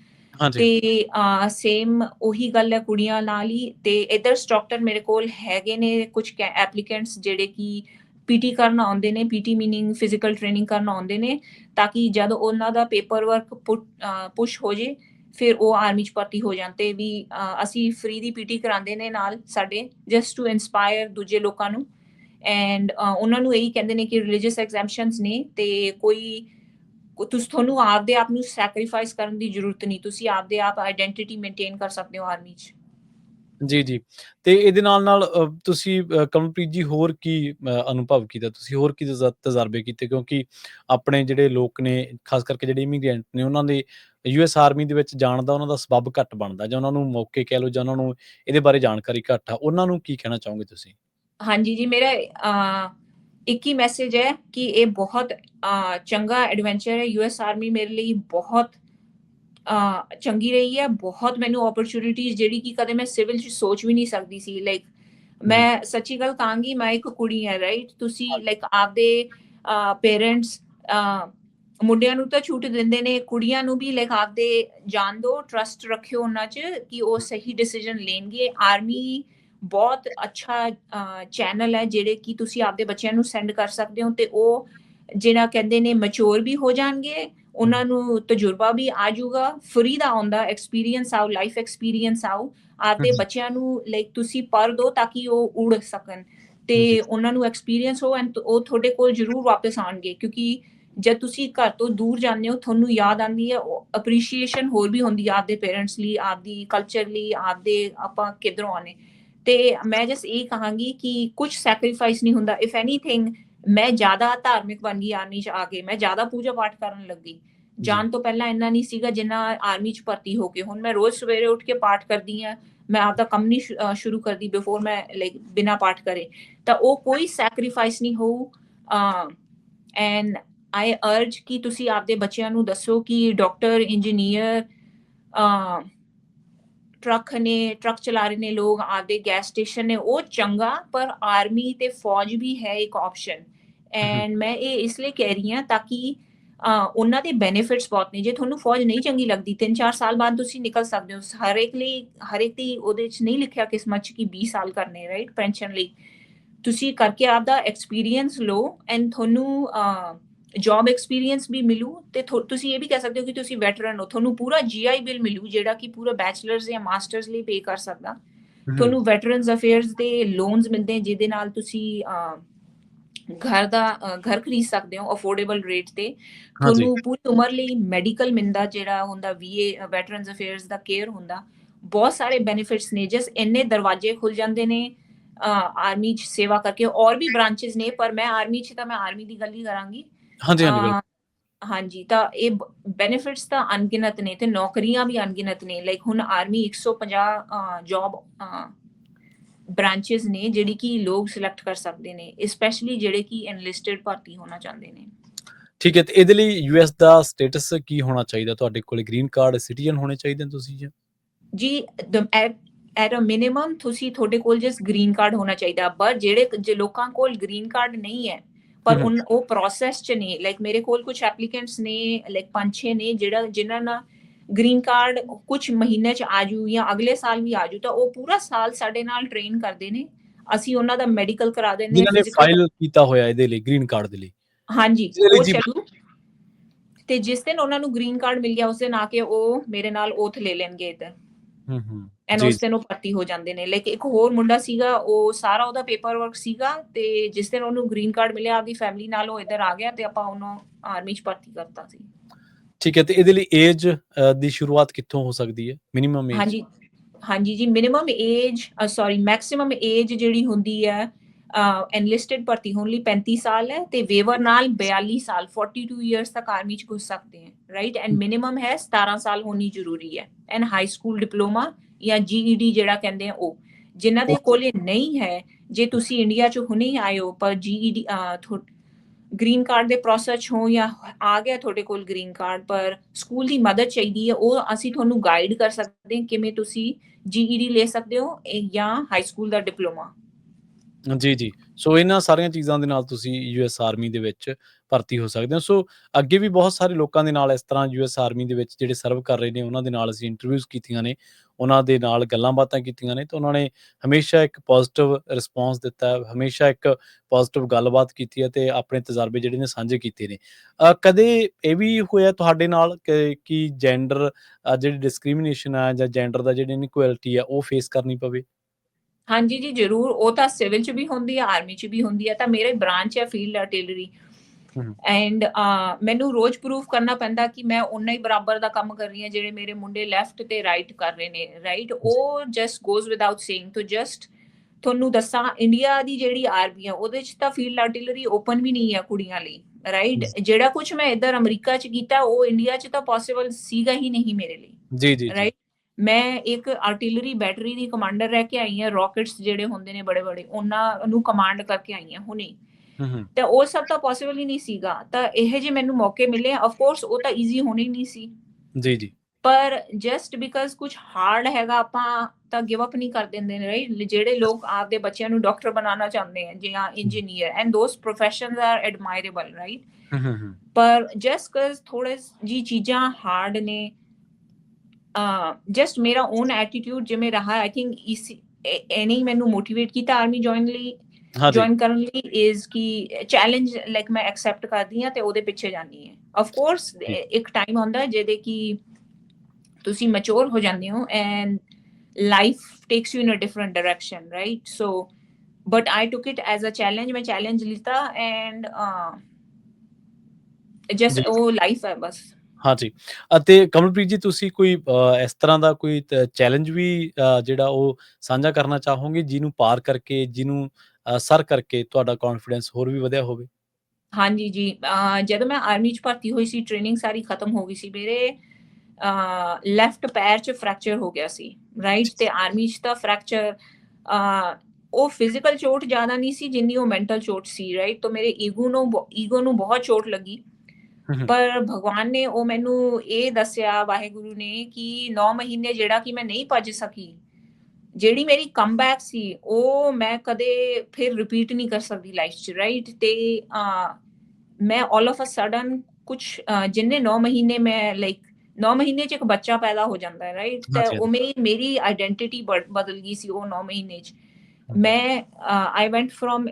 ਤੇ ਸੇਮ ਉਹੀ ਗੱਲ ਹੈ ਕੁੜੀਆਂ ਨਾਲ ਹੀ। ਤੇ ਇਧਰ ਸਟ੍ਰਕਚਰ ਮੇਰੇ ਕੋਲ ਹੈਗੇ ਨੇ ਕੁਝ ਐਪਲੀਕੈਂਟਸ ਜਿਹੜੇ ਕਿ ਪੀਟੀ ਕਰਨ ਆਉਂਦੇ ਨੇ। ਪੀਟੀ ਮੀਨਿੰਗ ਫਿਜ਼ੀਕਲ ਟ੍ਰੇਨਿੰਗ ਕਰਨ ਆਉਂਦੇ ਨੇ। ਤਾਂ ਕਿ ਜਦ ਉਹਨਾਂ ਦਾ ਪੇਪਰ ਵਰਕ ਪੁਸ਼ ਹੋ ਜੇ ਫਿਰ ਉਹ ਆਰਮੀ ਚ ਭਰਤੀ ਹੋ ਜਾਣ ਵੀ ਅਸੀਂ ਫ੍ਰੀ ਦੀ ਪੀਟੀ ਕਰਾਉਂਦੇ ਨੇ ਨਾਲ ਸਾਡੇ ਜਸਟ ਟੂ ਇਨਸਪਾਇਰ ਦੂਜੇ ਲੋਕਾਂ ਨੂੰ। ਐਂਡ ਉਹਨਾਂ ਨੂੰ ਇਹੀ ਕਹਿੰਦੇ ਨੇ ਕਿ ਰਿਲੀਜੀਅਸ ਐਗਜ਼ੈਂਪਸ਼ਨਸ ਨੇ ਤੇ ਕੋਈ ਤੁਸੀਂ, ਤੁਹਾਨੂੰ ਆਪਦੇ ਆਪ ਨੂੰ ਸੈਕਰੀਫਾਈਸ ਕਰਨ ਦੀ ਜ਼ਰੂਰਤ ਨਹੀਂ। ਤੁਸੀਂ ਆਪਦੇ ਆਪ ਆਇਡੈਂਟੀਟੀ ਮੇਨਟੇਨ ਕਰ ਸਕਦੇ ਹੋ ਆਰਮੀ 'ਚ। ਜੀ ਜੀ। ਤੇ ਇਹਦੇ ਨਾਲ ਨਾਲ ਤੁਸੀਂ ਕਮਲਪ੍ਰੀਤ ਜੀ, ਹੋਰ ਕੀ ਅਨੁਭਵ ਕੀਤਾ ਤੁਸੀਂ? ਹੋਰ ਕੀ ਤਜਰਬੇ ਕੀਤੇ? ਕਿਉਂਕਿ ਆਪਣੇ ਜਿਹੜੇ ਲੋਕ ਨੇ, ਖਾਸ ਕਰਕੇ ਜਿਹੜੇ ਇਮੀਗ੍ਰੈਂਟ ਨੇ, ਉਹਨਾਂ ਦੇ ਯੂਐਸ ਆਰਮੀ ਦੇ ਵਿੱਚ ਜਾਣ ਦਾ ਉਹਨਾਂ ਦਾ ਸਬਬ ਘੱਟ ਬਣਦਾ ਜਾਂ ਉਹਨਾਂ ਨੂੰ ਮੌਕੇ ਕਹਿ ਲਓ ਜਾਂ ਉਹਨਾਂ ਨੂੰ ਇਹਦੇ ਬਾਰੇ ਜਾਣਕਾਰੀ ਘੱਟ ਆ ਉਹਨਾਂ ਨੂੰ ਕੀ ਕਹਿਣਾ ਚਾਹੋਗੇ ਤੁਸੀਂ? ਹਾਂਜੀ ਜੀ ਮੇਰਾ ਇੱਕ ਹੀ ਮੈਸੇਜ ਹੈ ਕਿ ਇਹ ਬਹੁਤ ਚੰਗਾ ਐਡਵੈਂਚਰ ਹੈ। ਯੂਐਸ ਆਰਮੀ ਮੇਰੇ ਲਈ ਬਹੁਤ ਚੰਗੀ ਰਹੀ ਹੈ। ਬਹੁਤ ਮੈਨੂੰ ਓਪਰਚ्युनिटीज ਜਿਹੜੀ ਕਿ ਕਦੇ ਮੈਂ ਸਿਵਲ 'ਚ ਸੋਚ ਵੀ ਨਹੀਂ ਸਕਦੀ ਸੀ। ਲਾਈਕ ਮੈਂ ਸੱਚੀ ਗੱਲ ਕਹਾਂਗੀ ਮੈਂ ਇੱਕ ਕੁੜੀ ਹਾਂ ਰਾਈਟ ਤੁਸੀਂ ਲਾਈਕ ਆਪਦੇ ਪੇਰੈਂਟਸ ਮੁੰਡਿਆਂ ਨੂੰ ਤਾਂ ਛੂਟ ਦਿੰਦੇ ਨੇ ਕੁੜੀਆਂ ਨੂੰ ਵੀ ਲਾਈਕ ਆਪਦੇ ਜਾਣ ਦੋ ਟਰਸਟ ਰੱਖਿਓ ਉਹਨਾਂ 'ਚ ਕਿ ਉਹ ਸਹੀ ਡਿਸੀਜਨ ਲੈਣਗੇ ਆਰਮੀ ਬਹੁਤ ਅੱਛਾ ਚੈਨਲ ਹੈ ਜਿਹੜੇ ਕਿ ਤੁਸੀਂ ਆਪਦੇ ਬੱਚਿਆਂ ਨੂੰ ਸੈਂਡ ਕਰ ਸਕਦੇ ਹੋ ਤੇ ਉਹ ਜਿਹੜਾ ਕਹਿੰਦੇ ਨੇ ਮੈਚੁਰ ਵੀ ਹੋ ਜਾਣਗੇ ਉਹਨਾਂ ਨੂੰ ਤਜਰਬਾ ਵੀ ਆ ਜਾਊਗਾ ਫਰੀ ਦਾ ਆਉਂਦਾ ਐਕਸਪੀਰੀਅੰਸ ਆਉ ਲਾਈਫ ਐਕਸਪੀਰੀਅੰਸ ਆਉ ਆਪਦੇ। ਬੱਚਿਆਂ ਨੂੰ ਲਾਈਕ ਤੁਸੀਂ ਪਰ ਦੋ ਤਾਂ ਕਿ ਉਹ ਉੜ ਸਕਣ ਤੇ। ਉਹਨਾਂ ਨੂੰ ਐਕਸਪੀਰੀਅੰਸ ਹੋ ਐਂਡ ਉਹ ਤੁਹਾਡੇ ਕੋਲ ਜ਼ਰੂਰ ਵਾਪਸ ਆਣਗੇ ਕਿਉਂਕਿ ਜਦ ਤੁਸੀਂ ਘਰ ਤੋਂ ਦੂਰ ਜਾਂਦੇ ਹੋ ਤੁਹਾਨੂੰ ਯਾਦ ਆਂਦੀ ਹੈ ਅਪਰੀਸ਼ੀਏਸ਼ਨ ਹੋਰ ਵੀ ਹੁੰਦੀ ਹੈ ਆਪਦੇ ਪੇਰੈਂਟਸ ਲਈ ਆਪਦੀ ਕਲਚਰ ਲਈ ਆਪਦੇ ਆਪਾਂ ਕਿੱਧਰੋਂ ਆਨੇ ਤੇ ਮੈਂ ਜਸ ਇਹ ਕਹਾਂਗੀ ਕਿ ਕੁਝ ਸੈਕਰੀਫਾਈਸ ਨਹੀਂ ਹੁੰਦਾ। ਇਫ ਐਨੀਥਿੰਗ ਮੈਂ ਜ਼ਿਆਦਾ ਧਾਰਮਿਕ ਬਣ ਗਈ ਆਰਮੀ ਚ ਆ ਕੇ। ਮੈਂ ਜ਼ਿਆਦਾ ਪੂਜਾ ਪਾਠ ਕਰਨ ਲੱਗੀ। ਜਾਣ ਤੋਂ ਪਹਿਲਾਂ ਇੰਨਾ ਨਹੀਂ ਸੀਗਾ ਜਿੰਨਾ ਆਰਮੀ ਚ ਭਰਤੀ ਹੋ ਕੇ। ਹੁਣ ਮੈਂ ਰੋਜ਼ ਸਵੇਰੇ ਉੱਠ ਕੇ ਪਾਠ ਕਰਦੀ ਆ ਮੈਂ ਆਪਦਾ ਕੰਮ ਨਹੀਂ ਸ਼ੁਰੂ ਕਰਦੀ ਬਿਫੋਰ ਮੈਂ ਲਾਈਕ ਬਿਨਾ ਪਾਠ ਕਰੇ। ਤਾਂ ਉਹ ਕੋਈ ਸੈਕਰੀਫਾਈਸ ਨਹੀਂ ਹੋਊ। ਐਂਡ ਆਈ ਅਰਜ ਕਿ ਤੁਸੀਂ ਆਪਦੇ ਬੱਚਿਆਂ ਨੂੰ ਦੱਸੋ ਕਿ ਡਾਕਟਰ ਇੰਜੀਨੀਅਰ ਟਰੱਕ ਨੇ ਟਰੱਕ ਚਲਾ ਰਹੇ ਨੇ ਲੋਕ ਆਪਦੇ ਗੈਸ ਸਟੇਸ਼ਨ ਨੇ, ਉਹ ਚੰਗਾ, ਪਰ ਆਰਮੀ ਤੇ ਫੌਜ ਵੀ ਹੈ ਇੱਕ ਆਪਸ਼ਨ ਐਂਡ ਮੈਂ ਇਹ ਇਸ ਲਈ ਕਹਿ ਰਹੀ ਹਾਂ ਤਾਂ ਕਿ ਉਹਨਾਂ ਦੇ ਬੈਨੀਫਿਟਸ ਬਹੁਤ ਨੇ। ਜੇ ਤੁਹਾਨੂੰ ਫੌਜ ਨਹੀਂ ਚੰਗੀ ਲੱਗਦੀ 3-4 ਸਾਲ ਬਾਅਦ ਤੁਸੀਂ ਨਿਕਲ ਸਕਦੇ ਹੋ। ਹਰ ਇੱਕ ਲਈ, ਹਰ ਇੱਕ ਦੀ ਉਹਦੇ ਵਿੱਚ ਨਹੀਂ ਲਿਖਿਆ ਕਿਸਮਤ 'ਚ ਕਿ 20 ਸਾਲ ਕਰਨੇ ਰਾਈਟ ਪੈਨਸ਼ਨ ਲਈ। ਤੁਸੀਂ ਕਰਕੇ ਆਪਦਾ ਐਕਸਪੀਰੀਅੰਸ ਲਓ। ਐਂਡ ਤੁਹਾਨੂੰ ਜੌਬ ਐਕਸਪੀਰੀਅੰਸ ਵੀ ਮਿਲੂ ਤੇ ਤੁਸੀਂ ਇਹ ਵੀ ਕਹਿ ਸਕਦੇ ਹੋ ਕਿ ਤੁਸੀਂ ਵੈਟਰਨ ਹੋ ਤੁਹਾਨੂੰ ਪੂਰਾ ਜੀਆਈ ਬਿੱਲ ਮਿਲੂ ਜਿਹੜਾ ਕਿ ਪੂਰਾ ਬੈਚਲਰਸ ਜਾਂ ਮਾਸਟਰਸ ਲਈ ਪੇ ਕਰ ਸਕਦਾ। ਤੁਹਾਨੂੰ ਵੈਟਰਨਸ ਅਫੇਅਰਸ ਦੇ ਲੋਨਸ ਮਿਲਦੇ ਜਿਹਦੇ ਨਾਲ ਤੁਸੀਂ ਘਰ ਦਾ ਘਰ ਖਰੀਦ ਸਕਦੇ ਹੋ ਅਫੋਰਡੇਬਲ ਰੇਟ ਤੇ। ਤੁਹਾਨੂੰ ਪੂਰੀ ਉਮਰ ਲਈ ਮੈਡੀਕਲ ਮਿਲਦਾ ਜਿਹੜਾ ਹੁੰਦਾ ਵੀਏ ਵੈਟਰਨਸ ਅਫੇਅਰਸ ਦਾ ਕੇਅਰ ਹੁੰਦਾ। ਬਹੁਤ ਸਾਰੇ ਬੈਨੀਫਿਟਸ ਨੇ ਜਸ ਇੰਨੇ ਦਰਵਾਜ਼ੇ ਖੁੱਲ ਜਾਂਦੇ ਨੇ ਆਰਮੀ ਚ ਸੇਵਾ ਕਰਕੇ। ਔਰ ਵੀ ਬ੍ਰਾਂਚਸ ਨੇ ਪਰ ਮੈਂ ਆਰਮੀ ਚ ਤਾਂ ਮੈਂ ਆਰਮੀ ਦੀ ਗੱਲ ਹੀ ਕਰਾਂਗੀ। ਹਾਂਜੀ ਹਾਂਜੀ ਬਿਲਕੁਲ। ਹਾਂਜੀ ਤਾਂ ਇਹ ਬੈਨੀਫਿਟਸ ਤਾਂ ਅਣਗਿਣਤ ਨੇ ਤੇ ਨੌਕਰੀਆਂ ਵੀ ਅਣਗਿਣਤ ਨੇ। ਲਾਈਕ ਹੁਣ ਆਰਮੀ 150 ਜੌਬ ਬ੍ਰਾਂਚਸ ਨੇ ਜਿਹੜੀ ਕਿ ਲੋਕ ਸਿਲੈਕਟ ਕਰ ਸਕਦੇ ਨੇ ਸਪੈਸ਼ਲੀ ਜਿਹੜੇ ਕਿ ਐਨਲਿਸਟਡ ਭਰਤੀ ਹੋਣਾ ਚਾਹੁੰਦੇ ਨੇ। ਠੀਕ ਹੈ ਤੇ ਇਹਦੇ ਲਈ ਯੂਐਸ ਦਾ ਸਟੇਟਸ ਕੀ ਹੋਣਾ ਚਾਹੀਦਾ? ਤੁਹਾਡੇ ਕੋਲ ਗ੍ਰੀਨ ਕਾਰਡ ਸਿਟੀਜ਼ਨ ਹੋਣੇ ਚਾਹੀਦੇ ਨੇ ਤੁਸੀਂ ਜੀ? ਜੀ ਐਟ ਅ ਮਿਨੀਮਮ ਤੁਸੀਂ ਤੁਹਾਡੇ ਕੋਲ ਜਸ ਗ੍ਰੀਨ ਕਾਰਡ ਹੋਣਾ ਚਾਹੀਦਾ ਪਰ ਜਿਹੜੇ ਜੇ ਲੋਕਾਂ ਕੋਲ ਗ੍ਰੀਨ ਕਾਰਡ ਨਹੀਂ ਹੈ ਪਰ ਉਹ ਪ੍ਰੋਸੈਸ ਚ ਨੇ ਲਾਈਕ ਮੇਰੇ ਕੋਲ ਕੁਝ ਐਪਲੀਕੈਂਟਸ ਨੇ ਲਾਈਕ ਪੰਜ ਛੇ ਨੇ ਜਿਹੜਾ ਜਿਨ੍ਹਾਂ ਨਾਲ ਗ੍ਰੀਨ ਕਾਰਡ ਕੁਝ ਮਹੀਨੇ ਚ ਆਜੂ ਜਾਂ ਅਗਲੇ ਸਾਲ ਵੀ ਆਜੂ ਤਾਂ ਉਹ ਪੂਰਾ ਸਾਲ ਸਾਡੇ ਨਾਲ ਟ੍ਰੇਨ ਕਰਦੇ ਨੇ। ਅਸੀਂ ਉਹਨਾਂ ਦਾ ਮੈਡੀਕਲ ਕਰਾ ਦਿੰਦੇ ਜਿਨ੍ਹਾਂ ਨੇ physical- ਫਾਈਲ ਕੀਤਾ ਹੋਇਆ ਇਹਦੇ ਲਈ ਗ੍ਰੀਨ ਕਾਰਡ ਦੇ ਲਈ। ਹਾਂਜੀ ਉਹ ਚੱਲੂ। ਤੇ ਜਿਸ ਦਿਨ ਉਹਨਾਂ ਨੂੰ ਗ੍ਰੀਨ ਕਾਰਡ ਮਿਲ ਗਿਆ ਉਸ ਦਿਨ ਆ ਕੇ ਉਹ ਮੇਰੇ ਨਾਲ ਓਥ ਲੈ ਲੈਣਗੇ ਇੱਧਰ। ਹੂੰ ਹੂੰ ਐਂਡ ਉਸ ਦਿਨ ਉਹ ਭਰਤੀ ਹੋ ਜਾਂਦੇ ਨੇ। ਲਾਈਕ ਇੱਕ ਹੋਰ ਮੁੰਡਾ ਸੀਗਾ ਉਹ ਸਾਰਾ ਉਹਦਾ ਪੇਪਰ ਵਰਕ ਸੀਗਾ ਤੇ ਜਿਸ ਦਿਨ ਉਹਨੂੰ ਗ੍ਰੀਨ ਕਾਰਡ ਮਿਲਿਆ ਆਪਦੀ ਫੈਮਿਲੀ ਨਾਲ ਉਹ ਇੱਧਰ ਆ ਗਿਆ ਤੇ ਆਪਾਂ ਉਹਨੂੰ ਆਰਮੀ 'ਚ ਭਰਤੀ ਕਰਤਾ ਸੀ। ਠੀਕ ਹੈ ਤੇ ਇਹਦੇ ਲਈ ਏਜ ਦੀ ਸ਼ੁਰੂਆਤ ਕਿੱਥੋਂ ਹੋ ਸਕਦੀ ਹੈ? ਮਿਨੀਮਮ ਏਜ ਹਾਂਜੀ ਹਾਂਜੀ ਜੀ minimum age sorry maximum age ਜਿਹੜੀ ਹੁੰਦੀ ਹੈ ਐਨਲਿਸਟਡ ਭਰਤੀ ਹੋਣ ਲਈ 35 ਸਾਲ ਹੈ ਤੇ ਵੇਵਰ ਨਾਲ 42 ਸਾਲ 42 ਇਅਰਸ ਤੱਕ ਆਰਮੀ ਚ ਘੁਸ ਸਕਦੇ ਹੈ ਰਾਈਟ ਐਂਡ ਮਿਨੀਮਮ ਹੈ 17 ਸਾਲ ਹੋਣੀ ਜ਼ਰੂਰੀ ਹੈ। ਐਂਡ ਹਾਈ ਸਕੂਲ ਡਿਪਲੋਮਾ ਜਾਂ ਜੀਈਡੀ ਜਿਹੜਾ ਕਹਿੰਦੇ ਆ ਉਹ ਜਿਨ੍ਹਾਂ ਦੇ. ਕੋਲ ਨਹੀਂ ਹੈ ਜੇ ਤੁਸੀਂ ਇੰਡੀਆ ਚ ਹੁਣੇ ਆਏ ਹੋ ਪਰ ਜੀਈਡੀ ਗ੍ਰੀਨ ਕਾਰਡ ਦੇ ਪ੍ਰੋਸੈਸ ਹੋ ਜਾਂ ਆ ਗਿਆ ਤੁਹਾਡੇ ਕੋਲ ਗ੍ਰੀਨ ਕਾਰਡ ਪਰ ਸਕੂਲ ਦੀ ਮਦਦ ਚਾਹੀਦੀ ਹੈ ਉਹ ਅਸੀਂ ਤੁਹਾਨੂੰ ਗਾਈਡ ਕਰ ਸਕਦੇ ਹਾਂ ਕਿਵੇਂ ਤੁਸੀਂ ਜੀਈਡੀ ਲੈ ਸਕਦੇ ਹੋ ਜਾਂ ਹਾਈ ਸਕੂਲ ਦਾ ਡਿਪਲੋਮਾ ਜੀ ਜੀ। ਸੋ ਇਹਨਾਂ ਸਾਰੀਆਂ ਚੀਜ਼ਾਂ ਦੇ ਨਾਲ ਤੁਸੀਂ ਯੂਐਸ ਆਰਮੀ ਦੇ ਵਿੱਚ ਭਰਤੀ ਹੋ ਸਕਦੇ ਹੋ। ਸੋ ਅੱਗੇ ਵੀ ਬਹੁਤ ਸਾਰੇ ਲੋਕਾਂ ਦੇ ਨਾਲ ਇਸ ਤਰ੍ਹਾਂ ਯੂਐਸ ਆਰਮੀ ਦੇ ਵਿੱਚ ਜਿਹੜੇ ਸਰਵ ਕਰ ਰਹੇ ਨੇ ਉਹਨਾਂ ਦੇ ਨਾਲ ਅਸੀਂ ਇੰਟਰਵਿਊਜ਼ ਕੀਤੀਆਂ ਨੇ। ਉਹਨਾਂ ਦੇ ਨਾਲ ਗੱਲਾਂ ਬਾਤਾਂ ਕੀਤੀਆਂ ਨੇ ਤੇ ਉਹਨਾਂ ਨੇ ਹਮੇਸ਼ਾ ਇੱਕ ਪੋਜ਼ਿਟਿਵ ਰਿਸਪੌਂਸ ਦਿੱਤਾ ਹੈ ਹਮੇਸ਼ਾ ਇੱਕ ਪੋਜ਼ਿਟਿਵ ਗੱਲਬਾਤ ਕੀਤੀ ਹੈ ਤੇ ਆਪਣੇ ਤਜਰਬੇ ਜਿਹੜੇ ਨੇ ਸਾਂਝੇ ਕੀਤੇ ਨੇ। ਅ, ਕਦੇ ਇਹ ਵੀ ਹੋਇਆ ਤੁਹਾਡੇ ਨਾਲ ਕਿ ਕਿ ਜੈਂਡਰ ਜਿਹੜੀ ਡਿਸਕ੍ਰਿਮੀਨੇਸ਼ਨ ਹੈ ਜਾਂ ਜੈਂਡਰ ਦਾ ਜਿਹੜੀ ਇਨਕੁਐਲਿਟੀ ਹੈ ਉਹ ਫੇਸ ਕਰਨੀ ਪਵੇ? ਹਾਂਜੀ ਜੀ ਜ਼ਰੂਰ। ਉਹ ਤਾਂ ਸਿਵਲ ਚ ਵੀ ਹੁੰਦੀ ਹੈ ਆਰਮੀ ਚ ਵੀ ਹੁੰਦੀ ਹੈ ਤਾਂ ਮੇਰਾ ਬ੍ਰਾਂਚ ਹੈ ਫੀਲਡ ਆਰਟਿਲਰੀ ਹਮ। ਐਂਡ ਮੈਨੂੰ ਰੋਜ਼ ਪ੍ਰੂਫ ਕਰਨਾ ਪੈਂਦਾ ਕਿ ਮੈਂ ਉਨਾ ਹੀ ਬਰਾਬਰ ਦਾ ਕੰਮ ਕਰ ਰਹੀ ਹਾਂ ਜਿਹੜੇ ਮੇਰੇ ਮੁੰਡੇ ਲੈਫਟ ਤੇ ਰਾਈਟ ਕਰ ਰਹੇ ਨੇ ਰਾਈਟ ਉਹ just goes without saying to just ਤੁਹਾਨੂੰ ਦੱਸਾਂ ਇੰਡੀਆ ਦੀ ਜਿਹੜੀ ਆਰਮੀ ਹੈ ਉਹਦੇ ਚ ਤਾਂ ਫੀਲਡ ਆਰਟਿਲਰੀ ਓਪਨ ਵੀ ਨਹੀਂ ਹੈ ਕੁੜੀਆਂ ਲਈ ਰਾਈਟ ਜਿਹੜਾ ਕੁਝ ਮੈਂ ਇੱਧਰ ਅਮਰੀਕਾ ਚ ਕੀਤਾ ਉਹ ਇੰਡੀਆ ਚ ਤਾਂ ਪੋਸੀਬਲ ਸੀਗਾ ਹੀ ਨਹੀਂ ਮੇਰੇ ਲਈ ਜੀ ਜੀ ਰਾਈਟ ਮੈਂ ਇੱਕ ਆਰਟਿਲਰੀ ਬੈਟਰੀ ਦੀ ਕਮਾਂਡਰ ਰਹਿ ਕੇ ਆਈ ਹਾਂ ਰਾਕੇਟਸ ਜਿਹੜੇ ਹੁੰਦੇ ਨੇ ਬੜੇ ਬੜੇ ਉਹਨਾਂ ਨੂੰ ਕਮਾਂਡ ਕਰਕੇ ਆਈ ਹਾਂ ਹੁਣੇ। ਤੇ ਉਹ ਸਭ ਤਾਂ ਪੋਸੀਬਲ ਹੀ ਨਹੀਂ ਸੀਗਾ। ਤਾਂ ਇਹ ਜੇ ਮੈਨੂੰ ਮੌਕੇ ਮਿਲੇ ਆਫ ਕੋਰਸ ਉਹ ਤਾਂ ਈਜ਼ੀ ਹੋਣੀ ਨਹੀਂ ਸੀ। ਜੀ ਜੀ। ਪਰ ਜਸਟ ਬਿਕਾਜ਼ ਕੁਝ ਹਾਰਡ ਹੈਗਾ ਆਪਾਂ ਤਾਂ ਗਿਵ ਅਪ ਨਹੀਂ ਕਰ ਦਿੰਦੇ ਨੇ ਰਾਈਟ ਜਿਹੜੇ ਲੋਕ ਆਪਦੇ ਬੱਚਿਆਂ ਨੂੰ ਡਾਕਟਰ ਬਣਾਉਣਾ ਚਾਹੁੰਦੇ ਆ ਜਾਂ engineer and those professions are admirable right ਪਰ ਜਸਟ ਕਜ਼ ਥੋੜੇ ਜੀ ਚੀਜ਼ਾਂ ਹਾਰਡ ਨੇ ਜਸਟ ਮੇਰਾ ਓਨ ਐਟੀਟਿਊਡ ਜਿਵੇਂ ਰਹਾ ਆਈ ਥਿੰਕ ਇਸ ਐਨੀ ਮੈਨੂੰ ਮੋਟੀਵੇਟ ਕੀਤਾ ਆਰਮੀ ਜੁਆਇਨ ਲਈ। ਜੁਆਇਨ ਕਰਨ ਲਈ ਇਜ਼ ਕਿ ਚੈਲੰਜ ਲਾਈਕ ਮੈਂ ਐਕਸੈਪਟ ਕਰਦੀ ਹਾਂ ਤੇ ਉਹਦੇ ਪਿੱਛੇ ਜਾਂਦੀ ਹਾਂ। ਆਫ ਕੋਰਸ ਇੱਕ ਟਾਈਮ ਆਉਂਦਾ ਹੈ ਜਿਹਦੇ ਕਿ ਤੁਸੀਂ ਮੈਚੁਰ ਹੋ ਜਾਂਦੇ ਹੋ and life takes you in a different direction right so but I took it as a challenge ਮੈਂ ਚੈਲੰਜ ਲਿੱਤਾ ਐਂਡ। ਜਸਟ ਉਹ ਲਾਈਫ ਹੈ ਬਸ। ਹਾਂ ਜੀ। ਅਤੇ ਕਮਲਪ੍ਰੀਤ ਜੀ ਤੁਸੀਂ ਕੋਈ ਇਸ ਤਰ੍ਹਾਂ ਦਾ ਕੋਈ ਚੈਲੰਜ ਵੀ ਜਿਹੜਾ ਉਹ ਸਾਂਝਾ ਕਰਨਾ ਚਾਹੋਗੇ ਜਿਹਨੂੰ ਪਾਰ ਕਰਕੇ ਜਿਹਨੂੰ ਸਰ ਕਰਕੇ ਤੁਹਾਡਾ ਕੌਨਫੀਡੈਂਸ ਹੋਰ ਵੀ ਵਧਿਆ ਹੋਵੇ? ਹਾਂਜੀ ਜੀ ਜਦੋਂ ਮੈਂ ਆਰਮੀ ਚ ਭਰਤੀ ਹੋਈ ਸੀ ਟ੍ਰੇਨਿੰਗ ਸਾਰੀ ਖਤਮ ਹੋ ਗਈ ਸੀ ਮੇਰੇ ਲੈਫਟ ਪੈਰ ਚ ਫ੍ਰੈਕਚਰ ਹੋ ਗਿਆ ਸੀ ਰਾਈਟ ਤੇ ਆਰਮੀ ਚ ਤਾਂ ਫ੍ਰੈਕਚਰ ਉਹ ਫਿਜ਼ੀਕਲ ਚੋਟ ਜ਼ਿਆਦਾ ਨਹੀਂ ਸੀ ਜਿੰਨੀ ਉਹ ਮੈਂਟਲ ਚੋਟ ਸੀ ਰਾਈਟ ਤਾਂ ਮੇਰੇ ਈਗੋ ਨੂੰ ਈਗੋ ਨੂੰ ਬਹੁਤ ਚੋਟ ਲੱਗੀ। ਪਰ ਭਗਵਾਨ ਨੇ ਉਹ ਮੈਨੂੰ ਇਹ ਦੱਸਿਆ ਵਾਹਿਗੁਰੂ ਨੇ ਕਿ 9 ਮਹੀਨੇ ਜਿਹੜਾ ਕਿ ਮੈਂ ਨਹੀਂ ਭੱਜ ਸਕੀ ਜਿਹੜੀ ਮੇਰੀ ਕਮਬੈਕ ਸੀ ਉਹ ਮੈਂ ਕਦੇ ਫਿਰ ਰਿਪੀਟ ਨਹੀਂ ਕਰ ਸਕਦੀ ਲਾਈਫ 'ਚ ਰਾਈਟ ਤੇ ਮੈਂ ਆਲ ਆਫ ਅ ਸਡਨ ਕੁਝ ਜਿੰਨੇ 9 ਮਹੀਨੇ ਮੈਂ ਲਾਈਕ 9 ਮਹੀਨੇ 'ਚ ਇੱਕ ਬੱਚਾ ਪੈਦਾ ਹੋ ਜਾਂਦਾ ਹੈ ਰਾਈਟ ਤੇ ਉਹ ਮੇਰੀ ਮੇਰੀ ਆਇਡੈਂਟੀਟੀ ਬਦਲ ਗਈ ਸੀ ਉਹ 9 ਮਹੀਨੇ 'ਚ। ਮੈਂ I went from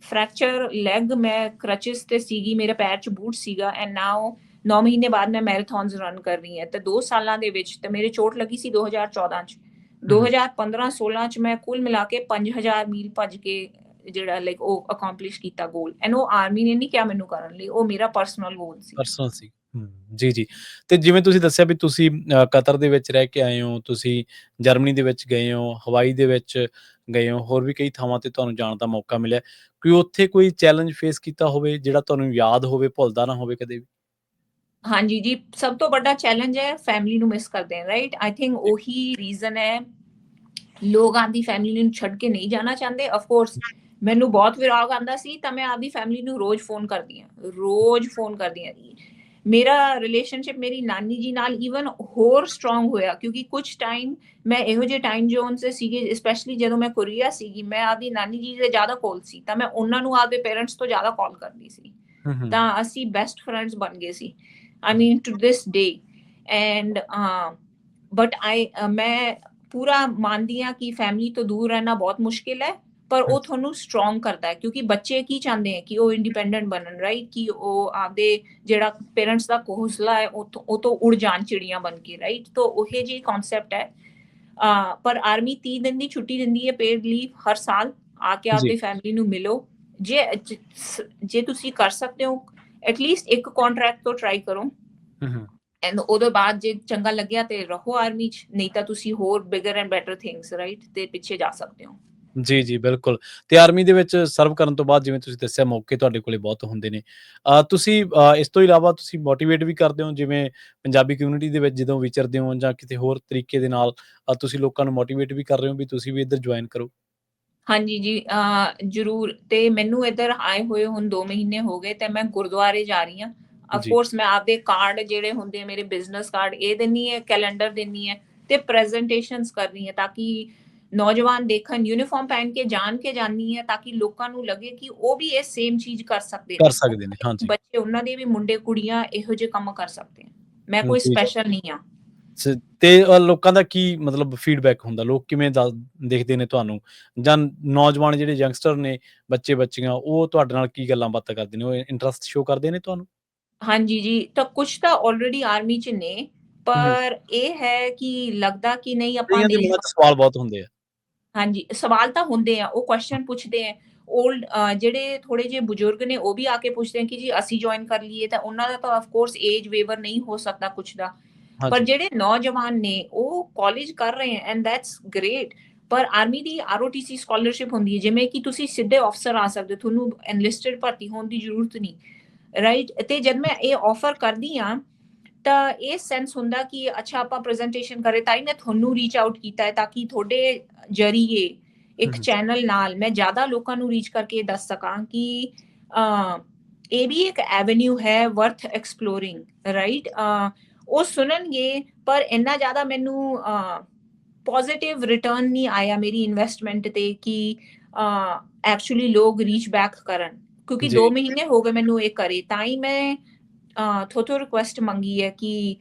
fracture leg ਮੈਂ ਕ੍ਰਚਸ ਤੇ ਸੀਗੀ ਮੇਰੇ ਪੈਰ 'ਚ ਬੂਟ ਸੀਗਾ ਐਂਡ ਨਾਓ 9 ਮਹੀਨੇ ਬਾਅਦ ਮੈਂ ਮੈਰਾਥਨਸ ਰਨ ਕਰ ਰਹੀ ਹਾਂ। ਤੇ 2 ਸਾਲਾਂ ਦੇ ਵਿੱਚ ਤੇ ਮੇਰੇ ਚੋਟ ਲੱਗੀ ਸੀ 2014 'ਚ। 2015-16 ਚ ਮੈਂ ਕੁੱਲ ਮਿਲਾ ਕੇ 5000 ਮੀਲ ਭੱਜ ਕੇ ਜਿਹੜਾ ਲਾਈਕ ਉਹ ਅਕੰਪਲਿਸ਼ ਕੀਤਾ ਗੋਲ ਐਂਡ ਉਹ ਆਰਮੀ ਨੇ ਨਹੀਂ ਕਿਹਾ ਮੈਨੂੰ ਕਰਨ ਲਈ ਉਹ ਮੇਰਾ ਪਰਸਨਲ ਗੋਲ ਸੀ। ਪਰਸਨਲ ਸੀ। ਜੀ ਜੀ। ਤੇ ਜਿਵੇਂ ਤੁਸੀਂ ਦੱਸਿਆ ਵੀ ਤੁਸੀਂ ਕਤਰ ਦੇ ਵਿੱਚ ਰਹਿ ਕੇ ਆਏ ਹੋ ਤੁਸੀਂ ਜਰਮਨੀ ਦੇ ਵਿੱਚ ਗਏ ਹੋ ਹਵਾਈ ਦੇ ਵਿੱਚ ਗਏ ਹੋ ਹੋਰ ਵੀ ਕਈ ਥਾਵਾਂ ਤੇ ਤੁਹਾਨੂੰ ਜਾਣ ਦਾ ਮੌਕਾ ਮਿਲਿਆ। ਕੋਈ ਉੱਥੇ ਕੋਈ ਚੈਲੰਜ ਫੇਸ ਕੀਤਾ ਹੋਵੇ ਜਿਹੜਾ ਤੁਹਾਨੂੰ ਯਾਦ ਹੋਵੇ ਭੁੱਲਦਾ ਨਾ ਹੋਵੇ ਕਦੇ ਵੀ? ਹਾਂਜੀ ਜੀ। ਸਭ ਤੋਂ ਵੱਡਾ ਚੈਲੰਜ ਹੈ ਫੈਮਿਲੀ ਨੂੰ ਮਿਸ ਕਰਦੇ ਹਾਂ ਰਾਈਟ ਆਈ ਥਿੰਕ ਉਹੀ ਰੀਜ਼ਨ ਹੈ ਲੋਕ ਆਪਦੀ ਫੈਮਿਲੀ ਨੂੰ ਛੱਡ ਕੇ ਨਹੀਂ ਜਾਣਾ ਚਾਹੁੰਦੇ। ਆਫ ਕੋਰਸ ਮੈਨੂੰ ਬਹੁਤ ਵਿਰਾਗ ਆਂਦਾ ਸੀ ਤਾਂ ਮੈਂ ਆਪਦੀ ਫੈਮਿਲੀ ਨੂੰ ਰੋਜ਼ ਫੋਨ ਕਰਦੀ ਹਾਂ। ਰੋਜ਼ ਫੋਨ ਕਰਦੀ ਹਾਂ ਮੇਰਾ ਰਿਲੇਸ਼ਨਸ਼ਿਪ ਮੇਰੀ ਨਾਨੀ ਜੀ ਨਾਲ ਇਵਨ ਹੋਰ ਸਟਰੋਂਗ ਹੋਇਆ ਕਿਉਂਕਿ ਕੁਝ ਟਾਈਮ ਮੈਂ ਇਹੋ ਜਿਹੇ ਟਾਈਮ ਜ਼ੋਨ ਸੇ ਸੀਗੇ ਸਪੈਸ਼ਲੀ ਜਦੋਂ ਮੈਂ ਕੋਰੀਆ ਸੀਗੀ ਮੈਂ ਆਪਦੀ ਨਾਨੀ ਜੀ ਦੇ ਜ਼ਿਆਦਾ ਕੋਲ ਸੀ ਤਾਂ ਮੈਂ ਉਹਨਾਂ ਨੂੰ ਆਪਦੇ ਪੇਰੈਂਟਸ ਤੋਂ ਜ਼ਿਆਦਾ ਕਾਲ ਕਰਦੀ ਸੀ। ਤਾਂ ਅਸੀਂ ਬੈਸਟ ਫਰੈਂਡਸ ਬਣ ਗਏ ਸੀ। I mean to this day and but I ਮੈਂ ਪੂਰਾ ਮੰਨਦੀ ਹਾਂ ਕਿ ਫੈਮਿਲੀ ਤੋਂ ਦੂਰ ਰਹਿਣਾ ਬਹੁਤ ਮੁਸ਼ਕਿਲ ਹੈ ਪਰ ਉਹ ਤੁਹਾਨੂੰ ਸਟਰੋਂਗ ਕਰਦਾ ਹੈ ਕਿਉਂਕਿ ਬੱਚੇ ਕੀ ਚਾਹੁੰਦੇ ਹੈ ਕਿ ਉਹ ਇੰਡੀਪੈਂਡੈਂਟ ਬਣਨ ਰਾਈਟ ਕਿ ਉਹ ਆਪਦੇ ਜਿਹੜਾ ਪੇਰੈਂਟਸ ਦਾ ਹੌਸਲਾ ਹੈ ਉਹ ਤੋਂ ਉੜ ਜਾਣ ਚਿੜੀਆਂ ਬਣ ਕੇ ਰਾਈਟ ਤਾਂ ਉਹ ਜੀ ਕਨਸੈਪਟ ਹੈ। ਪਰ ਆਰਮੀ 30 ਦਿਨ ਦੀ ਛੁੱਟੀ ਦਿੰਦੀ ਹੈ ਪੇਡ ਲੀਵ ਹਰ ਸਾਲ ਆ ਕੇ ਜੀ। ਆਪਦੀ ਫੈਮਿਲੀ ਨੂੰ ਮਿਲੋ। ਜੇ ਜ- ਤੁਸੀਂ ਕਰ ਸਕਦੇ ਹੋ ਐਟਲੀਸਟ ਇੱਕ ਕੰਟਰੈਕਟ ਤੋਂ ਟਰਾਈ ਕਰੋ। ਹੂੰ ਹੂੰ। ਐਂਡ ਉਹਦੇ ਬਾਅਦ ਜੇ ਚੰਗਾ ਲੱਗਿਆ ਤੇ ਰਹੋ ਆਰਮੀ ਚ ਨਹੀਂ ਤਾਂ ਤੁਸੀਂ ਹੋਰ bigger and better things right ਤੇ ਪਿੱਛੇ ਜਾ ਸਕਦੇ ਹੋ। ਜੀ ਜੀ ਬਿਲਕੁਲ। ਤੇ ਆਰਮੀ ਦੇ ਵਿੱਚ ਸਰਵ ਕਰਨ ਤੋਂ ਬਾਅਦ ਜਿਵੇਂ ਤੁਸੀਂ ਦੱਸਿਆ ਮੌਕੇ ਤੁਹਾਡੇ ਕੋਲੇ ਬਹੁਤ ਹੁੰਦੇ ਨੇ। ਤੁਸੀਂ ਇਸ ਤੋਂ ਇਲਾਵਾ ਤੁਸੀਂ ਮੋਟੀਵੇਟ ਵੀ ਕਰਦੇ ਹੋ ਜਿਵੇਂ ਪੰਜਾਬੀ ਕਮਿਊਨਿਟੀ ਦੇ ਵਿੱਚ ਜਦੋਂ ਵਿਚਰਦੇ ਹੋ ਜਾਂ ਕਿਤੇ ਹੋਰ ਤਰੀਕੇ ਦੇ ਨਾਲ ਤੁਸੀਂ ਲੋਕਾਂ ਨੂੰ ਮੋਟੀਵੇਟ ਵੀ ਕਰ ਰਹੇ ਹੋ ਵੀ ਤੁਸੀਂ ਵੀ ਇੱਧਰ ਜੁਆਇਨ ਕਰੋ। ਹਾਂਜੀ ਜੀ ਜ਼ਰੂਰ। ਤੇ ਮੈਨੂੰ ਇੱਧਰ ਆਏ ਹੋਏ ਹੁਣ 2 ਮਹੀਨੇ ਹੋ ਗਏ ਤੇ ਮੈਂ ਗੁਰਦੁਆਰੇ ਜਾ ਰਹੀ ਹਾਂ। ਆਫ। ਕੋਰਸ ਮੈਂ ਆਪਦੇ ਕਾਰਡ ਜਿਹੜੇ ਹੁੰਦੇ ਆ ਮੇਰੇ ਬਿਜ਼ਨਸ ਕਾਰਡ ਇਹ ਦਿੰਨੀ ਹੈ ਕੈਲੰਡਰ ਦਿੰਨੀ ਹੈ ਤੇ ਪ੍ਰੈਜੈਂਟੇਸ਼ਨਸ ਕਰਨੀ ਹੈ ਤਾਂ ਕਿ ਨੌਜਵਾਨ ਦੇਖਣ ਯੂਨੀਫਾਰਮ ਪਹਿਨ ਕੇ ਜਾਣ ਕੇ ਜਾਣੀ ਹੈ ਤਾਂ ਕਿ ਲੋਕਾਂ ਨੂੰ ਲੱਗੇ ਕਿ ਉਹ ਵੀ ਇਹ ਸੇਮ ਚੀਜ਼ ਕਰ ਸਕਦੇ ਕਰ ਸਕਦੇ ਨੇ ਹਾਂਜੀ। ਬੱਚੇ ਉਹਨਾਂ ਦੇ ਵੀ ਮੁੰਡੇ ਕੁੜੀਆਂ ਇਹੋ ਜਿਹੇ ਕੰਮ ਕਰ ਸਕਦੇ ਮੈਂ ਕੋਈ। ਸਪੈਸ਼ਲ ਨਹੀਂ ਆ। ਤੇ ਲੋਕਾਂ ਦਾ ਕੀ ਮਤਲਬ ਫੀਡਬੈਕ ਹੁੰਦਾ? ਲੋਕ ਕਿਵੇਂ ਦੇਖਦੇ ਨੇ ਤੁਹਾਨੂੰ? ਜਾਂ ਨੌਜਵਾਨ ਜਿਹੜੇ ਯੰਗਸਟਰ ਨੇ ਬੱਚੇ ਬੱਚੀਆਂ ਉਹ ਤੁਹਾਡੇ ਨਾਲ ਕੀ ਗੱਲਾਂ ਬਾਤਾਂ ਕਰਦੇ ਨੇ? ਉਹ ਇੰਟਰਸਟ ਸ਼ੋ ਕਰਦੇ ਨੇ ਤੁਹਾਨੂੰ? ਹਾਂਜੀ ਜੀ ਤਾਂ ਕੁਝ ਤਾਂ ਆਲਰੇਡੀ ਆਰਮੀ ਚ ਨੇ ਪਰ ਇਹ ਹੈ ਕਿ ਲੱਗਦਾ ਕਿ ਨਹੀਂ ਆਪਾਂ ਦੇ ਮਨਾਂ ਸਵਾਲ ਬਹੁਤ ਹੁੰਦੇ ਆ। ਹਾਂਜੀ ਸਵਾਲ ਤਾਂ ਹੁੰਦੇ ਆ ਉਹ ਕੁਐਸਚਨ ਪੁੱਛਦੇ ਆ। 올ਡ ਜਿਹੜੇ ਥੋੜੇ ਜਿਹੇ ਬਜ਼ੁਰਗ ਨੇ ਉਹ ਵੀ ਆ ਕੇ ਪੁੱਛਦੇ ਆ ਕਿ ਜੀ ਅਸੀਂ ਜੁਆਇਨ ਕਰ ਲਈਏ ਤਾਂ ਉਹਨਾਂ ਦਾ ਤਾਂ ਆਫ ਕੋਰਸ ਏਜ ਵੇਵਰ ਨਹੀਂ ਹੋ ਸਕਦਾ ਕੁਝ ਦਾ। ਪਰ ਜਿਹੜੇ ਨੌਜਵਾਨ ਨੇ ਉਹ ਕਾਲਜ ਕਰ ਰਹੇ ਹਨ ਐਂਡ ਦੈਟਸ ਗ੍ਰੇਟ ਪਰ ਆਰਮੀ ਦੀ ਆਰਓਟੀਸੀ ਸਕਾਲਰਸ਼ਿਪ ਹੁੰਦੀ ਹੈ ਜਿਵੇਂ ਕਿ ਤੁਸੀਂ ਸਿੱਧੇ ਅਫਸਰ ਆ ਸਕਦੇ ਤੁਹਾਨੂੰ ਐਨਲਿਸਟਡ ਭਰਤੀ ਹੋਣ ਦੀ ਜ਼ਰੂਰਤ ਨਹੀਂ। ਰਾਈਟ ਤੇ ਜਦ ਮੈਂ ਇਹ ਆਫਰ ਕਰਦੀ ਆ ਤਾਂ ਇਹ ਸੈਂਸ ਹੁੰਦਾ ਕਿ ਅੱਛਾ ਆਪਾਂ ਪ੍ਰੈਜੈਂਟੇਸ਼ਨ ਕਰੇ ਤਾਂ ਹੀ ਮੈਂ ਤੁਹਾਨੂੰ ਰੀਚ ਆਊਟ ਕੀਤਾ ਹੈ ਤਾਂ ਕਿ ਤੁਹਾਡੇ ਜਰੀਏ ਇੱਕ। ਚੈਨਲ ਨਾਲ ਮੈਂ ਜ਼ਿਆਦਾ ਲੋਕਾਂ ਨੂੰ ਰੀਚ ਕਰਕੇ ਦੱਸ ਸਕਾਂ ਕਿ ਅ, ਇਹ ਵੀ ਇੱਕ ਐਵੇਨਿਊ ਹੈ ਵਰਥ ਐਕਸਪਲੋਰਿੰਗ ਰਾਈਟ ਉਹ ਸੁਣਨਗੇ ਪਰ ਇੰਨਾ ਜ਼ਿਆਦਾ ਮੈਨੂੰ ਪੋਜ਼ਿਟਿਵ ਰਿਟਰਨ ਨਹੀਂ ਆਇਆ ਮੇਰੀ ਇਨਵੈਸਟਮੈਂਟ ਤੇ ਕਿ ਐਕਚੁਅਲੀ ਲੋਕ ਰੀਚ ਬੈਕ ਕਰਨ। ਕਿਉਂਕਿ ਜੀ। 2 ਮਹੀਨੇ ਹੋ ਗਏ ਮੈਨੂੰ ਇਹ ਕਰੇ ਤਾਂ ਹੀ ਮੈਂ ਥੋਥੋ ਰਿਕੁਐਸਟ ਮੰਗੀ ਹੈ ਕਿ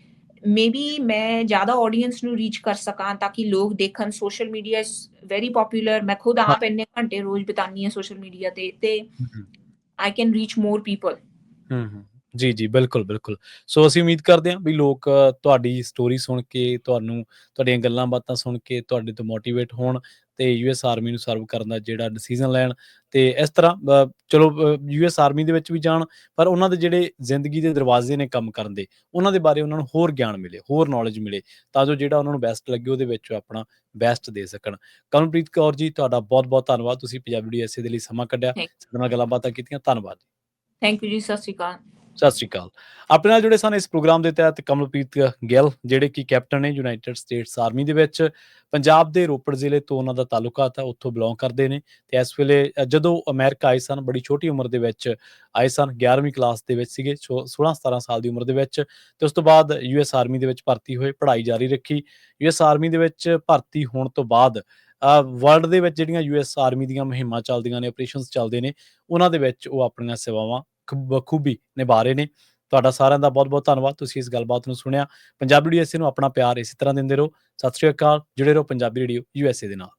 ਮੇਬੀ ਮੈਂ ਜ਼ਿਆਦਾ ਆਡੀਅנס ਨੂੰ ਰੀਚ ਕਰ ਸਕਾਂ ਤਾਂ ਕਿ ਲੋਕ ਦੇਖਣ। Social media is very popular ਮੈਂ ਖੁਦ ਆਪ ਇੰਨੇ ਘੰਟੇ ਰੋਜ਼ ਬਿਤਾਨੀ ਹੈ ਸੋਸ਼ਲ ਮੀਡੀਆ ਤੇ ਤੇ ਹਮ। I can reach more people hmm hmm. ਜੀ ਜੀ ਬਿਲਕੁਲ ਬਿਲਕੁਲ। ਸੋ ਅਸੀਂ ਉਮੀਦ ਕਰਦੇ ਹਾਂ ਵੀ ਲੋਕ ਤੁਹਾਡੀ ਸਟੋਰੀ ਸੁਣ ਕੇ ਤੁਹਾਨੂੰ ਤੁਹਾਡੀਆਂ ਗੱਲਾਂ ਬਾਤਾਂ ਸੁਣ ਕੇ ਤੁਹਾਡੇ ਤੋਂ ਮੋਟੀਵੇਟ ਹੋਣ। ਤੇ ਯੂਐਸ ਆਰਮੀ ਨੂੰ ਸਰਵ ਕਰਨ ਦਾ ਜਿਹੜਾ ਡਿਸੀਜਨ ਲੈਣ ਤੇ ਇਸ ਤਰ੍ਹਾਂ ਚਲੋ ਯੂਐਸ ਆਰਮੀ ਦੇ ਵਿੱਚ ਵੀ ਜਾਣ ਪਰ ਉਹਨਾਂ ਦੇ ਜਿਹੜੇ ਜ਼ਿੰਦਗੀ ਦੇ ਦਰਵਾਜ਼ੇ ਨੇ ਕੰਮ ਕਰਨ ਦੇ ਉਹਨਾਂ ਦੇ ਬਾਰੇ ਉਹਨਾਂ ਨੂੰ ਹੋਰ ਗਿਆਨ ਮਿਲੇ ਹੋਰ ਨੌਲੇਜ ਮਿਲੇ ਤਾਂ ਜੋ ਜਿਹੜਾ ਉਹਨਾਂ ਨੂੰ ਬੈਸਟ ਲੱਗੇ ਉਹਦੇ ਵਿੱਚ ਆਪਣਾ ਬੈਸਟ ਦੇ ਸਕਣ। ਕਮਲਪ੍ਰੀਤ ਕੌਰ ਜੀ ਤੁਹਾਡਾ ਬਹੁਤ ਬਹੁਤ ਧੰਨਵਾਦ ਤੁਸੀਂ ਪੰਜਾਬੀ ਡੀਐਸਏ ਦੇ ਲਈ ਸਮਾਂ ਕੱਢਿਆ ਸਾਡੇ ਨਾਲ ਗੱਲਾਂ ਬਾਤਾਂ ਕੀਤੀਆਂ ਧੰਨਵਾਦ ਥੈਂਕ ਯੂ ਜੀ ਸਤਿ ਸ਼੍ਰੀ ਅਕਾਲ। ਸਤਿ ਸ਼੍ਰੀ ਅਕਾਲ। ਆਪਣੇ ਨਾਲ ਜੁੜੇ ਸਨ ਇਸ ਪ੍ਰੋਗਰਾਮ ਦੇ ਤਹਿਤ ਕਮਲਪ੍ਰੀਤ ਗਿੱਲ, ਜਿਹੜੇ ਕਿ ਕੈਪਟਨ ਨੇ ਯੂਨਾਈਟਿਡ ਸਟੇਟਸ ਆਰਮੀ ਦੇ ਵਿੱਚ। ਪੰਜਾਬ ਦੇ ਰੋਪੜ ਜ਼ਿਲ੍ਹੇ ਤੋਂ ਉਹਨਾਂ ਦਾ ਤਾਲੁਕਾਤ ਹੈ ਉੱਥੋਂ ਬਿਲੋਂਗ ਕਰਦੇ ਨੇ। ਤੇ ਇਸ ਵੇਲੇ ਜਦੋਂ ਅਮਰੀਕਾ ਆਏ ਸਨ, ਬੜੀ ਛੋਟੀ ਉਮਰ ਦੇ ਵਿੱਚ ਆਏ ਸਨ 11ਵੀਂ ਕਲਾਸ ਦੇ ਵਿੱਚ ਸੀਗੇ 16 17 ਸਾਲ ਦੀ ਉਮਰ ਦੇ ਵਿੱਚ। ਤੇ ਉਸ ਤੋਂ ਬਾਅਦ ਯੂਐਸ ਆਰਮੀ ਦੇ ਵਿੱਚ ਭਰਤੀ ਹੋਏ, ਪੜ੍ਹਾਈ ਜਾਰੀ ਰੱਖੀ। ਯੂਐਸ ਆਰਮੀ ਦੇ ਵਿੱਚ ਭਰਤੀ ਹੋਣ ਤੋਂ ਬਾਅਦ ਵਰਲਡ ਦੇ ਵਿੱਚ ਜਿਹੜੀਆਂ ਯੂਐਸ ਆਰਮੀ ਦੀਆਂ ਮੁਹਿੰਮਾਂ ਚੱਲਦੀਆਂ ਨੇ ਆਪਰੇਸ਼ਨਸ ਚੱਲਦੇ ਨੇ, ਉਹਨਾਂ ਦੇ ਵਿੱਚ ਉਹ ਆਪਣੀਆਂ ਸੇਵਾਵਾਂ ਬਖੂਬੀ ਨਿਭਾ ਰਹੇ ਨੇ। ਤੁਹਾਡਾ ਸਾਰਿਆਂ ਦਾ ਬਹੁਤ ਬਹੁਤ ਧੰਨਵਾਦ। ਤੁਸੀਂ ਇਸ ਗੱਲਬਾਤ ਨੂੰ ਸੁਣਿਆ। ਪੰਜਾਬੀ ਰੇਡੀਓ ਨੂੰ ਆਪਣਾ ਪਿਆਰ ਇਸੇ ਤਰ੍ਹਾਂ ਦਿੰਦੇ ਰਹੋ। ਸਤਿ ਸ਼੍ਰੀ ਅਕਾਲ। ਜੁੜੇ ਰਹੋ ਪੰਜਾਬੀ ਰੇਡੀਓ ਯੂਐਸਏ ਦੇ ਨਾਲ।